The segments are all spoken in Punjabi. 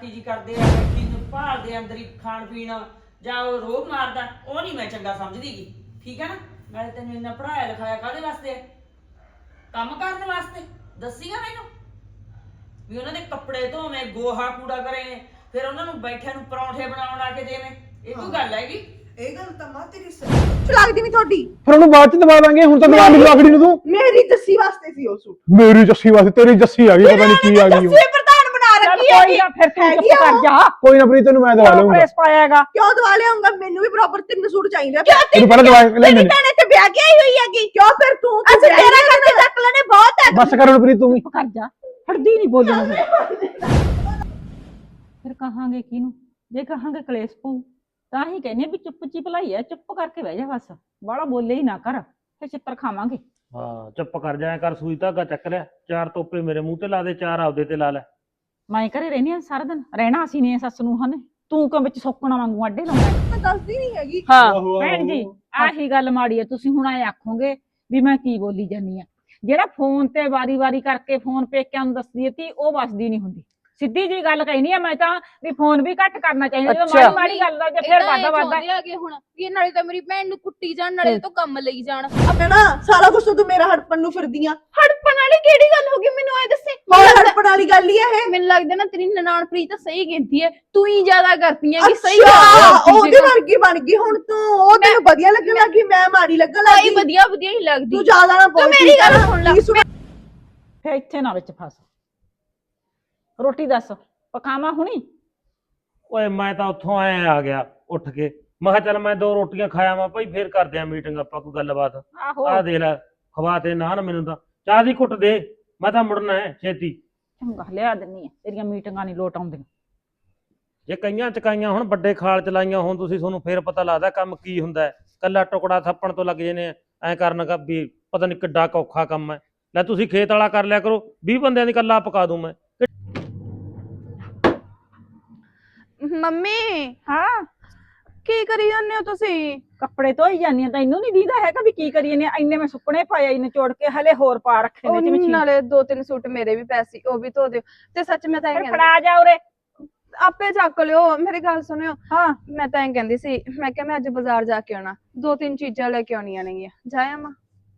ਕੀ ਜੀ ਕਰਦੇ ਆ ਬੈਠੀ ਨੂੰ ਭਾਲਦੇ ਅੰਦਰ ਹੀ ਖਾਣ ਪੀਣ ਜਾਂ ਉਹ ਰੋਗ ਮਾਰਦਾ ਉਹ ਨਹੀਂ ਮੈਂ ਚੰਗਾ ਸਮਝਦੀ ਗੀ। ਠੀਕ ਹੈ ਨਾ? ਮੈਂ ਤੈਨੂੰ ਇੰਨਾ ਪੜਾਇਆ ਲਿਖਾਇਆ ਕਾਹਦੇ ਵਾਸਤੇ ਹੈ? ਕੰਮ ਕਰਨ ਵਾਸਤੇ? ਦੱਸੀਗਾ ਮੈਨੂੰ? ਵੀ ਉਹਨਾਂ ਦੇ ਕੱਪੜੇ ਧੋਵੇਂ ਗੋਹਾ ਕੂੜਾ ਕਰੇ ਫਿਰ ਉਹਨਾਂ ਨੂੰ ਬੈਠਿਆਂ ਨੂੰ ਪਰੌਂਠੇ ਬਣਾਉਣ ਆ ਕੇ ਦੇਵੇਂ। ਇਹ ਕੋਈ ਗੱਲ ਹੈਗੀ? ਇਹ ਗੱਲ ਤਾਂ ਮਾਂ ਤੇਰੀ ਸਹੀ ਲੱਗਦੀ ਨਹੀਂ ਤੁਹਾਡੀ। ਫਿਰ ਉਹਨੂੰ ਬਾਅਦ ਚ ਦਬਾ ਦਾਂਗੇ ਹੁਣ ਤਾਂ ਦਬਾ ਨਹੀਂ ਆਖੜੀ ਨੂੰ ਤੂੰ। ਮੇਰੀ ਜੱਸੀ ਵਾਸਤੇ ਸੀ ਉਹ ਸੂਟ। ਮੇਰੀ ਜੱਸੀ ਵਾਸਤੇ ਤੇਰੀ ਜੱਸੀ ਆ ਗਈ ਪਤਾ ਨਹੀਂ ਕੀ ਆ ਗਈ ਉਹ। ਬਣਾ ਚੱਲ ਰੱਖੀ ਕੋਈ ਨਾ ਫਿਰ ਤੂੰ ਚੁੱਪ ਆ ਕਰ। ਜਾ। ਕੋਈ ਨਾ ਪ੍ਰੀਤ ਤੈਨੂੰ ਮੈਂ ਦਵਾ ਲਊਂਗਾ। ਪ੍ਰੈਸ ਪਾਇਆਗਾ? ਕਿਉਂ ਦਵਾ ਲਿਆਉਂਗਾ ਮੈਨੂੰ ਵੀ ਪ੍ਰੋਪਰ ਤਿੰਨ ਸੂਟ ਚਾਹੀਦੇ ਆ। ਤੈਨੂੰ ਪਹਿਲਾਂ ਦਵਾ ਲੈ ਮੈਨੂੰ ਭੈਣ ਇੱਥੇ ਵਿਆਹ ਕੇ ਆਈ ਹੋਈ ਹੈਗੀ। ਕਿਉਂ ਫਿਰ ਤੂੰ ਅਸੀਂ ਤੇਰਾ ਕਰਕੇ ਚੱਕ ਲੈਣੇ ਬਹੁਤ ਹੈ। ਬਸ ਕਰ ਹੁਣ ਪ੍ਰੀਤ ਤੂੰ ਵੀ। ਚੁੱਪ ਕਰ ਜਾ। ਹੜਦੀ ਨਹੀਂ ਬੋਲਣਾ ਫਿਰ ਫਿਰ ਕਹਾਂਗੇ ਕਿਹਨੂੰ? ਜੇ ਕਹਾਂਗੇ ਕਲੇਸ਼ ਪਊ ਤਾਂ ਹੀ ਕਹਿੰਦੇ ਆ ਵੀ ਚੁੱਪ ਚੀ ਭਲਾਈ ਹੈ ਚੁੱਪ ਕਰਕੇ ਬਹਿ ਜਾ ਬਸ। ਬਾਹਲਾ ਬੋਲੇ ਹੀ ਨਾ ਕਰ ਫਿਰ ਚਿੱਤਰ ਖਾਵਾਂਗੇ। ਹਾਂ ਚੁੱਪ ਕਰ ਜਾਇਆ ਕਰ ਸੂਈ ਧਾਗਾ ਚੱਕ ਲਿਆ। ਚਾਰ ਤੋਪੇ ਮੇਰੇ ਮੂੰਹ ਤੇ ਲਾ ਦੇ ਚਾਰ ਆਪਦੇ ਤੇ ਲਾ ਲੈ। ਮੈਂ ਘਰੇ ਰਹਿੰਦੀ ਆ ਸਾਰਾ ਦਿਨ। ਰਹਿਣਾ ਅਸੀਂ ਨੇ ਸੱਸ ਨੂੰ ਹਨ? ਤੂੰ ਕਿਉਂ ਵਿੱਚ ਸੋਕਣਾ ਵਾਂਗੂ ਅੱਡੇ ਲਾਉਣਾ ਮੈਂ ਦੱਸਦੀ ਨਹੀਂ ਹੈਗੀ। ਹਾਂ ਆਹੋ, ਭੈਣ ਜੀ ਆਹੋ। ਗੱਲ ਮਾੜੀ ਹੈ ਤੁਸੀਂ ਹੁਣ ਐ ਆਖੋਗੇ ਵੀ ਮੈਂ ਕੀ ਬੋਲੀ ਜਾਨੀ ਆ। ਜਿਹੜਾ ਫੋਨ ਤੇ ਵਾਰੀ-ਵਾਰੀ ਕਰਕੇ ਫੋਨ ਪੇਕਿਆਂ ਨੂੰ ਦੱਸਦੀ ਤੀ ਉਹ ਵਸਦੀ ਨਹੀਂ ਹੁੰਦੀ। ਸਿੱਧੀ ਜੀ ਗੱਲ ਕਹਿਨੀ ਆ ਮੈਂ ਤਾਂ ਵੀ ਫੋਨ ਵੀ ਘੱਟ ਕਰਨਾ ਚਾਹੀਦਾ ਜਦੋਂ ਅੱਛਾ। ਮਾੜੀ ਮਾੜੀ ਗੱਲ ਦਾ ਜੇ ਫਿਰ ਤਾਂ ਵਾਦਾ ਵਾਦਾ ਹੁਣ ਵੀ ਇਹ ਨਾਲੇ ਤਾਂ ਮੇਰੀ ਭੈਣ ਨੂੰ ਕੁੱਟੀ ਜਾਣ ਨਾਲੇ ਤੋਂ ਕੰਮ ਲਈ ਜਾਣ। ਆਪਣੇ ਨਾ ਸਾਰਾ ਕੁਝ ਤੂੰ ਮੇਰਾ ਹੜਪਣ ਨੂੰ ਫਿਰਦੀ ਆ। ਹੜਪਣ ਵਾਲੀ ਕਿਹੜੀ ਗੱਲ ਹੋ ਗਈ ਮੈਨੂੰ ਇਹ ਦੱਸੇ। ਹੋਰ ਹੜਪਣ ਵਾਲੀ ਗੱਲ ਹੀ ਹੈ ਇਹ। ਮੈਨੂੰ ਲੱਗਦਾ ਨਾ ਤੇਰੀ ਨਨਾਣ ਪ੍ਰੀਤ ਸਹੀ ਕਹਿੰਦੀ ਹੈ ਤੂੰ ਹੀ ਜ਼ਿਆਦਾ ਕਰਦੀ ਹੈ ਕਿ ਸਹੀ ਅੱਛਾ, ਕਰਦੀ ਉਹਦੇ ਵਰਗੀ ਬਣ ਗਈ ਹੁਣ ਤੂੰ ਉਹ ਤੈਨੂੰ ਵਧੀਆ ਲੱਗਣ ਲੱਗੀ ਮੈਂ ਮਾੜੀ ਲੱਗਣ ਸਹੀ ਲੱਗੀ। ਵਧੀਆ ਵਧੀਆ ਹੀ ਲੱਗਦੀ। ਤੂੰ ਜ਼ਿਆਦਾ ਨਾ ਬੋਲ ਮੇਰੀ ਆ ਗੱਲ? ਸੁਣ ਲੈ। ਫਿਰ ਇੱਥੇ ਨਾ ਵਿੱਚ ਫਸ। ਰੋਟੀ ਦੱਸ ਪਕਾਵਾਂ ਹੁਣੀ? ਓਏ ਮੈਂ ਤਾਂ ਉੱਥੋਂ ਆਏ ਆ ਗਿਆ ਉੱਠ ਕੇ। ਮੈਂ ਕਿਹਾ ਚੱਲ ਮੈਂ ਦੋ ਰੋਟੀਆਂ ਖਾਇਆ ਵਾਂ ਭਾਈ ਫੇਰ ਕਰਦੇ ਆ ਮੀਟਿੰਗ ਆਪਾਂ ਕੋਈ ਗੱਲਬਾਤ। ਆਹੋ। ਆਹ ਦੇ ਲੈ ਖਵਾ ਤੇ ਨਾਨ ਮੈਨੂੰ ਤਾਂ। ਚਾਹ ਦੀ ਘੁੱਟ ਦੇ ਮੈਂ ਤਾਂ ਮੁੜਨਾ ਹੈ ਛੇਤੀ। ਚੰਗਾ ਲਿਆ ਦਿੰਨੀ ਆ ਤੇਰੀਆਂ ਮੀਟਿੰਗਾਂ ਨਹੀਂ ਲੋਟ ਆਉਂਦੀਆਂ। ਜੇ ਕਈਆਂ ਚਕਾਈਆਂ ਹੁਣ ਵੱਡੇ ਖਾਲ ਚਲਾਈਆਂ ਹੁਣ ਤੁਸੀਂ ਤੁਹਾਨੂੰ ਫੇਰ ਪਤਾ ਲੱਗਦਾ ਕੰਮ ਕੀ ਹੁੰਦਾ ਹੈ ਕੱਲਾ ਟੁਕੜਾ ਥੱਪਣ ਤੋਂ ਲੱਗ ਜਨੇ ਐ ਕਰਨ ਕਾ ਵੀ ਪਤਾ ਨਹੀਂ ਕਿੱਡਾ ਕੁ ਔਖਾ ਕੰਮ ਹੈ ਲੈ ਤੁਸੀਂ ਖੇਤ ਵਾਲਾ ਕਰ ਲਿਆ ਕਰੋ 20 ਬੰਦਿਆਂ ਦੀ ਕੱਲਾ ਪਕਾ ਦੂੰ ਮੈਂ। ਮੰਮੀ ਹਾਂ? ਕੀ ਕਰੀ ਜਾਂਦੇ ਹੋ ਤੁਸੀਂ? ਕੱਪੜੇ ਧੋਈ ਜਾਂਦੀਆਂ ਤੈਨੂੰ ਨਹੀਂ ਦੀਦਾ ਹੈਗਾ ਵੀ ਕੀ ਕਰੀਏ ਨੇ ਇੰਨੇ ਮੈਂ ਸੁੱਕਣੇ ਪਾਏ ਇੰਨੇ ਚੋੜ ਕੇ ਹਲੇ ਹੋਰ ਪਾ ਰੱਖੇ ਨੇ ਚ ਮਸ਼ੀਨ ਨਾਲੇ ਦੋ ਤਿੰਨ ਸੂਟ ਮੇਰੇ ਵੀ ਪੈ ਸੀ ਉਹ ਵੀ ਧੋ ਦਿਓ। ਤੇ ਸੱਚ ਮੈਂ ਤਾਂ ਇਹ ਕਹਿੰਦੀ ਫੜਾ ਜਾ ਉਰੇ। ਆਪੇ ਚੱਕ ਲਿਓ ਮੇਰੀ ਗੱਲ ਸੁਣਿਓ। ਹਾਂ। ਮੈਂ ਤਾਂ ਇਹ ਕਹਿੰਦੀ ਸੀ ਮੈਂ ਕਿਹਾ ਮੈਂ ਅੱਜ ਬਾਜ਼ਾਰ ਜਾ ਕੇ ਆਉਣਾ ਦੋ ਤਿੰਨ ਚੀਜ਼ਾਂ ਲੈ ਕੇ ਆਉਣੀਆਂ ਨੇਗੀਆਂ ਜਾਇਆ ਮਾਂ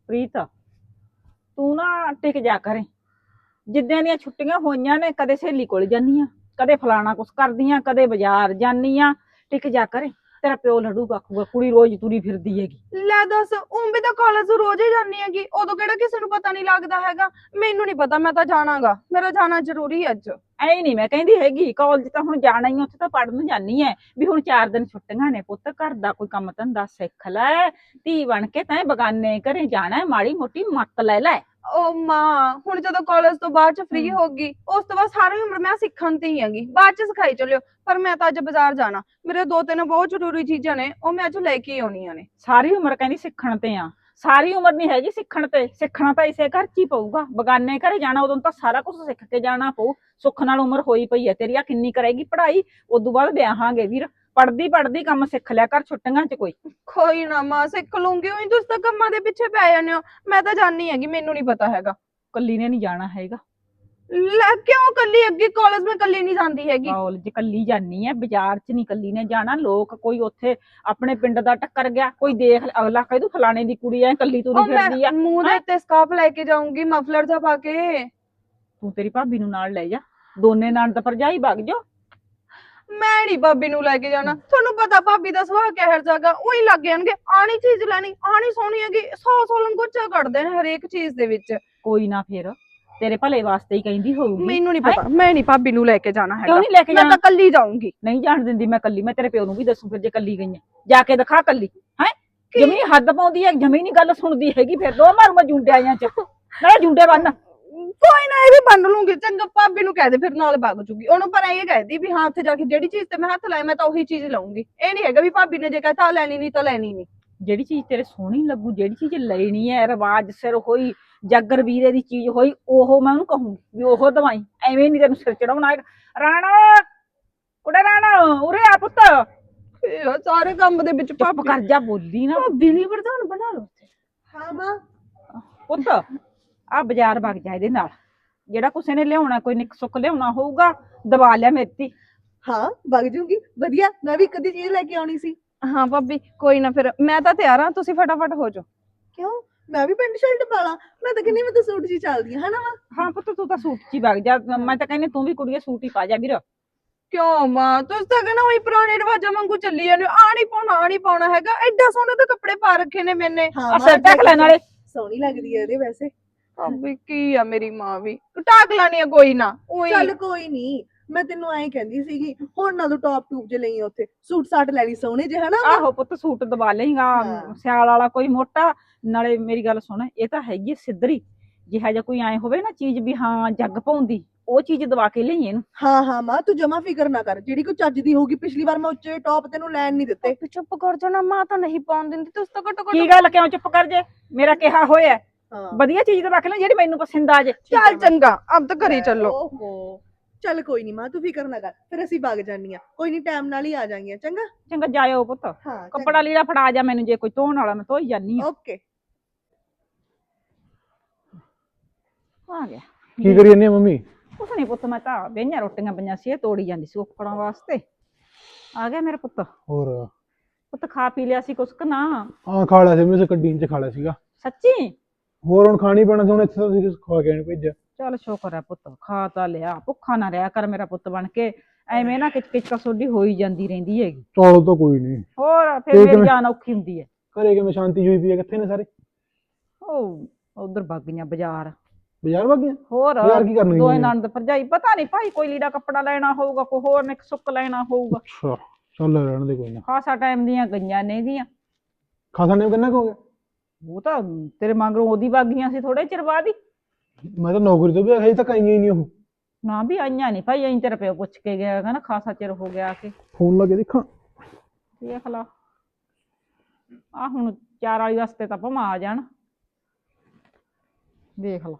ਪ੍ਰੀਤ ਤੂੰ ਨਾ ਟਿਕ ਜਾ ਕਰੇ। ਜਿੱਦਾਂ ਦੀਆਂ ਛੁੱਟੀਆਂ ਹੋਈਆਂ ਨੇ ਕਦੇ ਸਹੇਲੀ ਕੋਲ ਜਾਨੀ ਆ ਕਦੇ ਫਲਾਣਾ ਕੁਛ ਕਰਦੀ ਆ, ਕਦੇ ਬਾਜ਼ਾਰ ਜਾਨੀ ਆ। ਟਿਕ ਜਾ ਕਰੇ ਤੇਰਾ ਪਿਓ ਲੜੂਗਾ ਆਖੂਗਾ ਕੁੜੀ ਰੋਜ਼ ਤੁਰੀ ਫਿਰਦੀ ਹੈਗੀ। ਲੈ ਦੱਸ ਉਂ ਵੀ ਤਾਂ ਕਾਲਜ ਰੋਜ਼ ਹੀ ਜਾਂਦੀ ਹੈਗੀ, ਉਦੋਂ ਕਿਹੜਾ ਕਿਸੇ ਨੂੰ ਪਤਾ ਨਹੀਂ ਲੱਗਦਾ ਹੈਗਾ। ਮੈਨੂੰ ਨਹੀਂ ਪਤਾ, ਮੈਂ ਤਾਂ ਜਾਣਾਗਾ, ਮੇਰਾ ਜਾਣਾ ਜ਼ਰੂਰੀ ਹੈ ਅੱਜ। ਐ ਨਹੀਂ ਮੈਂ ਕਹਿੰਦੀ ਹੈਗੀ ਕਾਲਜ ਤਾਂ ਹੁਣ ਜਾਣਾ ਹੀ ਉੱਥੇ ਤਾਂ ਪੜਨ ਜਾਨੀ ਐ। ਵੀ ਹੁਣ ਚਾਰ ਦਿਨ ਛੁੱਟੀਆਂ ਨੇ ਪੁੱਤ ਘਰ ਦਾ ਕੋਈ ਕੰਮ ਧੰਦਾ ਸਿੱਖ ਲੈ ਧੀ ਬਣ ਕੇ ਤੈਂ ਬਗਾਨੇ ਘਰੇ ਜਾਣਾ ਮਾੜੀ ਮੋਟੀ ਮੱਤ ਲੈ ਲੈ। ਉਹ ਮਾਂ ਹੁਣ ਜਦੋਂ ਕਾਲਜ ਤੋਂ ਬਾਅਦ ਚ ਫ੍ਰੀ ਹੋ। ਗਈ ਉਸ ਤੋਂ ਬਾਅਦ ਸਾਰੀ ਉਮਰ ਮੈਂ ਸਿੱਖਣ ਤੇ ਹੀ ਹੈਗੀ ਬਾਅਦ ਚ ਸਿਖਾਈ ਚੱਲਿਓ। ਪਰ ਮੈਂ ਤਾਂ ਅੱਜ ਬਾਜ਼ਾਰ ਜਾਣਾ ਮੇਰੇ ਦੋ ਤਿੰਨ ਬਹੁਤ ਜ਼ਰੂਰੀ ਚੀਜ਼ਾਂ ਨੇ ਉਹ ਮੈਂ ਅੱਜ ਲੈ ਕੇ ਆਉਣੀਆਂ ਨੇ। ਸਾਰੀ ਉਮਰ ਕਹਿੰਦੀ ਸਿੱਖਣ ਤੇ ਆ। ਸਾਰੀ ਉਮਰ ਨਹੀਂ ਹੈਗੀ ਸਿੱਖਣ ਤੇ। ਸਿੱਖਣਾ ਤਾਂ ਇਸੇ ਘਰ 'ਚ ਹੀ ਪਊਗਾ। ਬਗਾਨੇ ਘਰੇ ਜਾਣਾ ਉਦੋਂ ਤਾਂ ਸਾਰਾ ਕੁਝ ਸਿੱਖ ਕੇ ਜਾਣਾ ਪਊ। ਸੁੱਖ ਨਾਲ ਉਮਰ ਹੋਈ ਪਈ ਹੈ। ਤੇਰੀ ਆ ਕਿੰਨੀ ਕਰੇਗੀ ਪੜ੍ਹਾਈ? ਉਦੋਂ ਬਾਅਦ ਵਿਆਹਾਂਗੇ ਵੀਰ। ਪੜਦੀ ਪੜਦੀ ਕੰਮ ਸਿੱਖ ਲਿਆ ਕਰ ਛੁੱਟੀਆਂ 'ਚ ਕੋਈ। ਕੋਈ ਨਾ ਮਾਂ ਸਿੱਖ ਲੂੰਗੀ। ਉਹੀ ਤੁਸੀਂ ਤਾਂ ਕੰਮਾਂ ਦੇ ਪਿੱਛੇ ਪੈ ਜਾਂਦੇ ਹੋ। ਮੈਂ ਤਾਂ ਜਾਣੀ ਹੈਗੀ ਮੈਨੂੰ ਨਹੀਂ ਪਤਾ ਹੈਗਾ। ਕੱਲੀ ਨੇ ਨਹੀਂ ਜਾਣਾ ਹੈਗਾ। ਲੈ ਕਿਉਂ ਕੱਲੀ ਅੱਗੇ ਕਾਲਜ ਮੈਂ ਕੱਲੀ ਨਹੀਂ ਜਾਂਦੀ ਹੈਗੀ। ਕਾਲਜ ਕੱਲੀ ਜਾਨੀ ਹੈ ਬਾਜ਼ਾਰ 'ਚ ਨਹੀਂ ਕੱਲੀ ਨੇ ਜਾਣਾ ਲੋਕ ਕੋਈ ਉੱਥੇ ਆਪਣੇ ਪਿੰਡ ਦਾ ਟੱਕਰ ਗਿਆ ਕੋਈ ਦੇਖ ਅਗਲਾ ਕਹਿ ਦੂ ਫਲਾਣੇ ਦੀ ਕੁੜੀ ਐ ਕੱਲੀ ਤੁਰੀ ਉਹ ਫਿਰਦੀ ਆ। ਮੂੰਹ ਦੇ ਉੱਤੇ ਸਕਾਰਫ ਲੈ ਕੇ ਜਾਊਂਗੀ ਮਫਲਰ ਜਾ ਪਾ ਕੇ। ਤੂੰ ਤੇਰੀ ਭਾਬੀ ਨੂੰ ਨਾਲ ਲੈ ਜਾ ਦੋਨੇ ਨਾਲ ਤਾਂ ਭਰਜਾਈ ਵਗ ਜਾ ਮੈਂ ਨਹੀਂ ਭਾਬੀ ਨੂੰ ਲੈ ਕੇ ਜਾਣਾ। ਤੁਹਾਨੂੰ ਪਤਾ ਭਾਬੀ ਦਾ ਸੁਭਾਅ ਕਿਹੋ ਜਾਗਾ ਉਹੀ ਲੱਗ ਜਾਣਗੇ ਆਣੀ ਚੀਜ਼ ਲੈਣੀ ਆਣੀ ਸੋਹਣੀ ਹੈਗੀ ਸੌ ਸੌ ਲੰਗੋਚਾ ਕੱਢਦੇ ਨੇ ਹਰੇਕ ਚੀਜ਼ ਦੇ ਵਿੱਚ। ਕੋਈ ਨਾ ਫਿਰ। ਤੇਰੇ ਭਲੇ ਵਾਸਤੇ ਹੀ ਕਹਿੰਦੀ ਹੋਊਗੀ। ਮੈਨੂੰ ਨਹੀਂ ਪਤਾ ਮੈਂ ਨਹੀਂ ਭਾਬੀ ਨੂੰ ਲੈ ਕੇ ਜਾਣਾ ਕਿਉਂ ਹੈਗਾ। ਨਹੀਂ ਲੈ ਕੇ ਮੈਂ ਜਾਣਾ? ਤਾਂ ਕੱਲੀ ਜਾਊਂਗੀ। ਨਹੀਂ ਜਾਣ ਦਿੰਦੀ ਮੈਂ ਕੱਲੀ ਮੈਂ ਤੇਰੇ ਪਿਓ ਨੂੰ ਵੀ ਦੱਸੂ ਫਿਰ ਜੇ ਕੱਲੀ ਗਈ ਆ ਜਾ ਕੇ ਦਿਖਾ ਕੱਲੀ ਹੈ? ਜਮੀ ਹੱਦ ਪਾਉਂਦੀ ਹੈ ਜਮੀ ਨਹੀਂ ਗੱਲ ਸੁਣਦੀ ਹੈਗੀ ਫਿਰ ਦੋ ਮਾਰੂ ਮੈਂ ਜੁੰਡੇ ਆਈਆਂ ਚ। ਨਾ ਜੁੰਡੇ ਬੰਨ। ਕੋਈ ਨਾ ਇਹ ਵੀ ਬੰਨ ਲੂੰਗੀ। ਚੰਗਾ ਭਾਬੀ ਨੂੰ ਕਹਿ ਦੇ ਫਿਰ ਨਾਲ ਵਗ ਜੂਗੀ। ਉਹਨੂੰ ਪਰ ਇਹ ਕਹਿਦੀ ਵੀ ਹਾਂ ਉੱਥੇ ਜਾ ਕੇ ਜਿਹੜੀ ਚੀਜ਼ ਤੇ ਮੈਂ ਹੱਥ ਲਾਇਆ ਮੈਂ ਤਾਂ ਉਹੀ ਚੀਜ਼ ਲਊਂਗੀ ਇਹ ਨਹੀਂ ਹੈਗਾ ਵੀ ਭਾਬੀ ਨੇ ਜੇ ਕਹਤਾ ਲੈਣੀ ਨਹੀਂ ਤਾਂ ਲੈਣੀ ਨਹੀਂ ਜਿਹੜੀ ਚੀਜ਼ ਤੇਰੇ ਸੋਹਣੀ ਲੱਗੂ ਜਿਹੜੀ ਚੀਜ਼ ਲੈਣੀ ਹੈ ਰਿਵਾਜ ਸਿਰ ਹੋਈ ਜਾਗਰ ਵੀਰੇ ਦੀ ਚੀਜ਼ ਹੋਈ ਉਹ ਮੈਂ ਉਹਨੂੰ ਕਹੂੰਗੀ ਵੀ ਉਹ ਦਵਾਈ। ਐਵੇਂ ਨਹੀਂ ਤੈਨੂੰ ਸਿਰ ਚੜਾਉਣਾ ਰਾਣਾ! ਕੁੜੇ ਰਾਣਾ! ਉਰੇ ਆ ਪੁੱਤ। ਇਹ ਸਾਰੇ ਕੰਮ ਦੇ ਵਿੱਚ ਚੁੱਪ ਕਰ ਜਾ ਬੋਲੀ ਨਾ। ਭਾਬੀ ਨਹੀਂ ਪ੍ਰਧਾਨ ਬਣਾ ਲਓ ਹਾਂ ਮਾਂ। ਪੁੱਤ ਆ ਬਾਜ਼ਾਰ ਵਗ ਜਾ ਇਹਦੇ ਨਾਲ। ਜਿਹੜਾ ਕੁਛ ਨੇ ਲਿਆਉਣਾ ਕੋਈ ਨਿੱਕ ਸੁੱਕ ਲਿਆਉਣਾ ਹੋਊਗਾ ਦਵਾ ਲਿਆ ਮੇਰੀ ਹਾਂ ਵਗ ਜੂਗੀ। ਵਧੀਆ ਮੈਂ ਵੀ ਕਦੀ ਚੀਜ਼ ਲੈ ਕੇ ਆਉਣੀ ਸੀ। ਹਾਂ ਭਾਬੀ ਕੋਈ ਨਾ ਫਿਰ ਮੈਂ ਤਾਂ ਤਿਆਰ ਹਾਂ ਤੁਸੀਂ ਫਟਾਫਟ ਹੋ ਜਾਓ। ਕਿਉਂ? ਮੈਂ ਵੀ ਪੈਂਟ ਸ਼ਰਟ ਪਾ ਲਾਂ ਮੈਂ ਤਾਂ ਕਹਿੰਦੀ ਮੈਂ ਤਾਂ ਸੂਟ ਜੀ ਚੱਲਦੀ ਹਾਂ ਹਨਾ ਵਾ ਹਾਂ ਪੁੱਤ ਤੂੰ ਤਾਂ ਸੂਟ 'ਚ ਹੀ ਵਗ ਜਾ ਮੈਂ ਤਾਂ ਕਹਿੰਦੀ ਤੂੰ ਵੀ ਕੁੜੀਏ ਸੂਟ ਹੀ ਪਾ ਜਾ ਵੀਰ। ਕਿਉਂ ਮਾਂ? ਤੁਸੀਂ ਤਾਂ ਕਹਿੰਦਾ ਉਹੀ ਪੁਰਾਣੇ ਰਿਵਾਜਾਂ ਵਾਂਗੂ ਚੱਲੀ ਜਾਂਦੇ ਹੋ ਆ ਨਹੀਂ ਪਾਉਣਾ ਆ ਨਹੀਂ ਪਾਉਣਾ ਹੈਗਾ ਐਡਾ ਸੋਹਣੇ ਤਾਂ ਕੱਪੜੇ ਪਾ ਰੱਖੇ ਨੇ ਮੈਨੇ। ਹਾਂ ਅਸਲ ਟਕ ਲੈਣ ਵਾਲੇ ਸੋਹਣੀ ਲੱਗਦੀ ਹੈ ਇਹਦੇ ਵੈਸੇ। ਭਾਬੀ ਕੀ ਆ ਮੇਰੀ ਮਾਂ ਵੀ? ਟਾਕ ਲਾਣੀ ਆ ਕੋਈ ਨਾ ਉਹੀ। ਚੱਲ ਕੋਈ ਨਹੀਂ ਮੈਂ ਤੈਨੂੰ ਐਂ ਕਹਿੰਦੀ ਸੀਗੀ ਹੁਣ ਨਾ ਤੂੰ ਟੌਪ ਟੂਪ ਜੇ ਲਈ ਉੱਥੇ ਸੂਟ ਸਾਟ ਲੈ ਲਈ ਸੋਹਣੇ ਜੇ ਹਨਾ? ਆਹੋ ਪੁੱਤ ਸੂਟ ਦਵਾ ਹਾਂ। ਸਿਆਲ ਵਾਲਾ ਕੋਈ ਮੋਟਾ ਨਾਲੇ ਮੇਰੀ ਗੱਲ ਸੁਣ ਇਹ ਤਾਂ ਹੈਗੀ ਸਿੱਧਰੀ ਜਿਹਾ ਜਿਹਾ ਕੋਈ ਐ ਹੋਵੇ ਨਾ ਚੀਜ਼ ਵੀ ਹਾਂ ਜੱਗ ਪਾਉਂਦੀ ਉਹ ਚੀਜ਼ ਦਵਾ ਕੇ ਲਈ ਇਹਨੂੰ। ਹਾਂ ਹਾਂ ਮਾਂ ਤੂੰ ਜਮਾ ਫਿਕਰ ਨਾ ਕਰ ਜਿਹੜੀ ਕੋਈ ਚੱਜ ਦੀ ਹੋਊਗੀ ਪਿਛਲੀ ਵਾਰ ਮੈਂ ਉੱਚੇ ਟੌਪ ਤੈਨੂੰ ਲੈਣ ਨਹੀਂ ਦਿੱਤੇ। ਭਾਬੀ ਚੁੱਪ ਕਰ ਜਾਓ ਨਾ ਮਾਂ ਤਾਂ ਨਹੀਂ ਪਾਉਣ ਦਿੰਦੀ ਤੁਸੀਂ ਤਾਂ ਘੱਟੋ ਕੀ ਘੱਟ ਗੱਲ ਕਿਉਂ ਚੁੱਪ ਕਰ ਜੇ? ਮੇਰਾ ਕਿਹਾ ਹੋਇਆ ਹੈ। ਹਾਂ ਵਧੀਆ ਚੀਜ਼ ਦਵਾ ਕੇ ਲੈ ਜਿਹੜੀ ਮੈਨੂੰ ਪਸੰਦ ਆ ਜੇ। ਚੱਲ ਚੰਗਾ ਅਬ ਤਾਂ ਘਰੇ ਚੱਲੋ। ਓਹੋ। ਚੱਲ ਕੋਈ ਨਹੀਂ ਮਾਂ ਤੂੰ ਫਿਕਰ ਨਾ ਕਰ ਫਿਰ ਅਸੀਂ ਵਗ ਜਾਨੀਆਂ ਕੋਈ ਨਹੀਂ ਟਾਈਮ ਨਾਲ ਹੀ ਆ ਜਾਾਂਗੀਆਂ ਚੰਗਾ? ਚੰਗਾ ਜਾਇਓ ਪੁੱਤ। ਹਾਂ ਕੱਪੜਾ ਲੀੜਾ ਫੜਾ ਜਾ ਮੈਨੂੰ ਜੇ ਕੋਈ ਧੋਣ ਵਾਲਾ ਮੈਂ ਧੋਈ ਜਾਨੀ ਆ ਓਕੇ ਆ ਗਿਆ। ਕੀ ਕਰੀ ਜਾਂਦੀ ਆ ਮੰਮੀ? ਕੁਛ ਨਹੀਂ ਪੁੱਤ ਮੈਂ ਤਾਂ ਬੇਈਆਂ ਰੋਟੀਆਂ ਪਈਆਂ ਸੀ ਇਹ ਤੋੜੀ ਜਾਂਦੀ ਸੀ ਉੱਪਰਾਂ ਵਾਸਤੇ। ਆ ਗਿਆ ਮੇਰਾ ਪੁੱਤ। ਹੋਰ? ਪੁੱਤ ਖਾ ਪੀ ਲਿਆ ਸੀ ਕੁਛ ਕਿ ਨਾ। ਆ ਖਾ ਲਿਆ ਸੀ ਮੈਂ ਕੱਢੀਨ ਚ ਖਾ ਲਿਆ ਸੀਗਾ। ਸੱਚੀ? ਹੋਰ ਹੁਣ ਖਾਣੀ ਪੈਣਾ ਸੀ ਹੁਣ ਇੱਥੇ ਤਾਂ ਤੁਸੀਂ ਖਵਾ ਕੇ ਨਹੀਂ ਭੇਜਿਆ। ਚੱਲ ਸ਼ੁਕਰ ਹੈ ਪੁੱਤ ਖਾ ਤਾਂ ਲਿਆ ਭੁੱਖਾ ਨਾ ਰਿਹਾ ਕਰ ਮੇਰਾ ਪੁੱਤ ਬਣ ਕੇ। ਐਵੇਂ ਨਾ ਕਿਚ ਕਿਚ ਕਸੋਡੀ ਹੋਈ ਜਾਂਦੀ ਰਹਿੰਦੀ ਹੈਗੀ। ਚਲੋ ਤਾਂ ਕੋਈ ਨਹੀਂ। ਹੋਰ ਫਿਰ ਮੇਰੀ? ਜਾਨ ਔਖੀ ਹੁੰਦੀ ਹੈ। ਘਰੇ ਕਿਵੇਂ ਸ਼ਾਂਤੀ ਹੋਈ ਪਈ ਹੈ ਕਿੱਥੇ ਨੇ ਸਾਰੇ? ਉਹ ਉਧਰ ਗਈਆਂ ਬਾਜ਼ਾਰ। ਬਾਜ਼ਾਰ ਵਗ ਹੋਰ ਬਾਜ਼ਾਰ ਕੀ ਕਰਨ ਦੋਏ ਗਈਆਂ ਨੇ? ਨੰਦ ਭਰਜਾਈ ਪਤਾ ਨਹੀਂ ਭਾਈ ਕੋਈ ਲੀੜਾ ਕੱਪੜਾ ਲੈਣਾ ਹੋਊਗਾ ਕੋਈ ਹੋਰ ਨਿਕ ਸੁੱਕ ਲੈਣਾ ਹੋਊਗਾ। ਅੱਛਾ ਚੱਲ ਰਹਿਣ ਦੇ ਕੋਈ ਨਾ। ਖਾਸਾ ਟਾਈਮ ਦੀਆਂ ਗਈਆਂ ਨੇ ਦੀਆਂ ਖਾਸਾ ਨੇ ਕਿੰਨਾ ਕੁ ਹੋ ਗਿਆ? ਉਹ ਤਾਂ ਤੇਰੇ ਮਗਰੋਂ ਉਹਦੀ ਬਾਗੀਆਂ ਸੀ ਥੋੜੇ ਚਿਰ ਬਾਅਦ ਹੀ। ਮੈਂ ਤਾਂ ਨੌਕਰੀ ਤੋਂ ਵੀ ਹਜੇ ਤੱਕ ਆਈਆਂ ਹੀ ਨਹੀਂ ਉਹ। ਨਾ ਵੀ ਆਈਆਂ ਨਹੀਂ ਭਾਈ ਅਸੀਂ ਤੇਰੇ ਪਿਓ ਪੁੱਛ ਕੇ ਗਿਆ ਕਹਿੰਦਾ ਖਾਸਾ ਚਿਰ ਹੋ ਗਿਆ ਕਿ। ਫੋਨ ਲਾ ਕੇ ਦੇਖਾਂ। ਦੇਖ ਲਾ। ਆ ਹੁਣ ਚਾਰ ਵਾਲੀ ਵਾਸਤੇ ਤਾਂ ਭਮਾ ਆ ਜਾਣ। ਦੇਖ ਲਾ।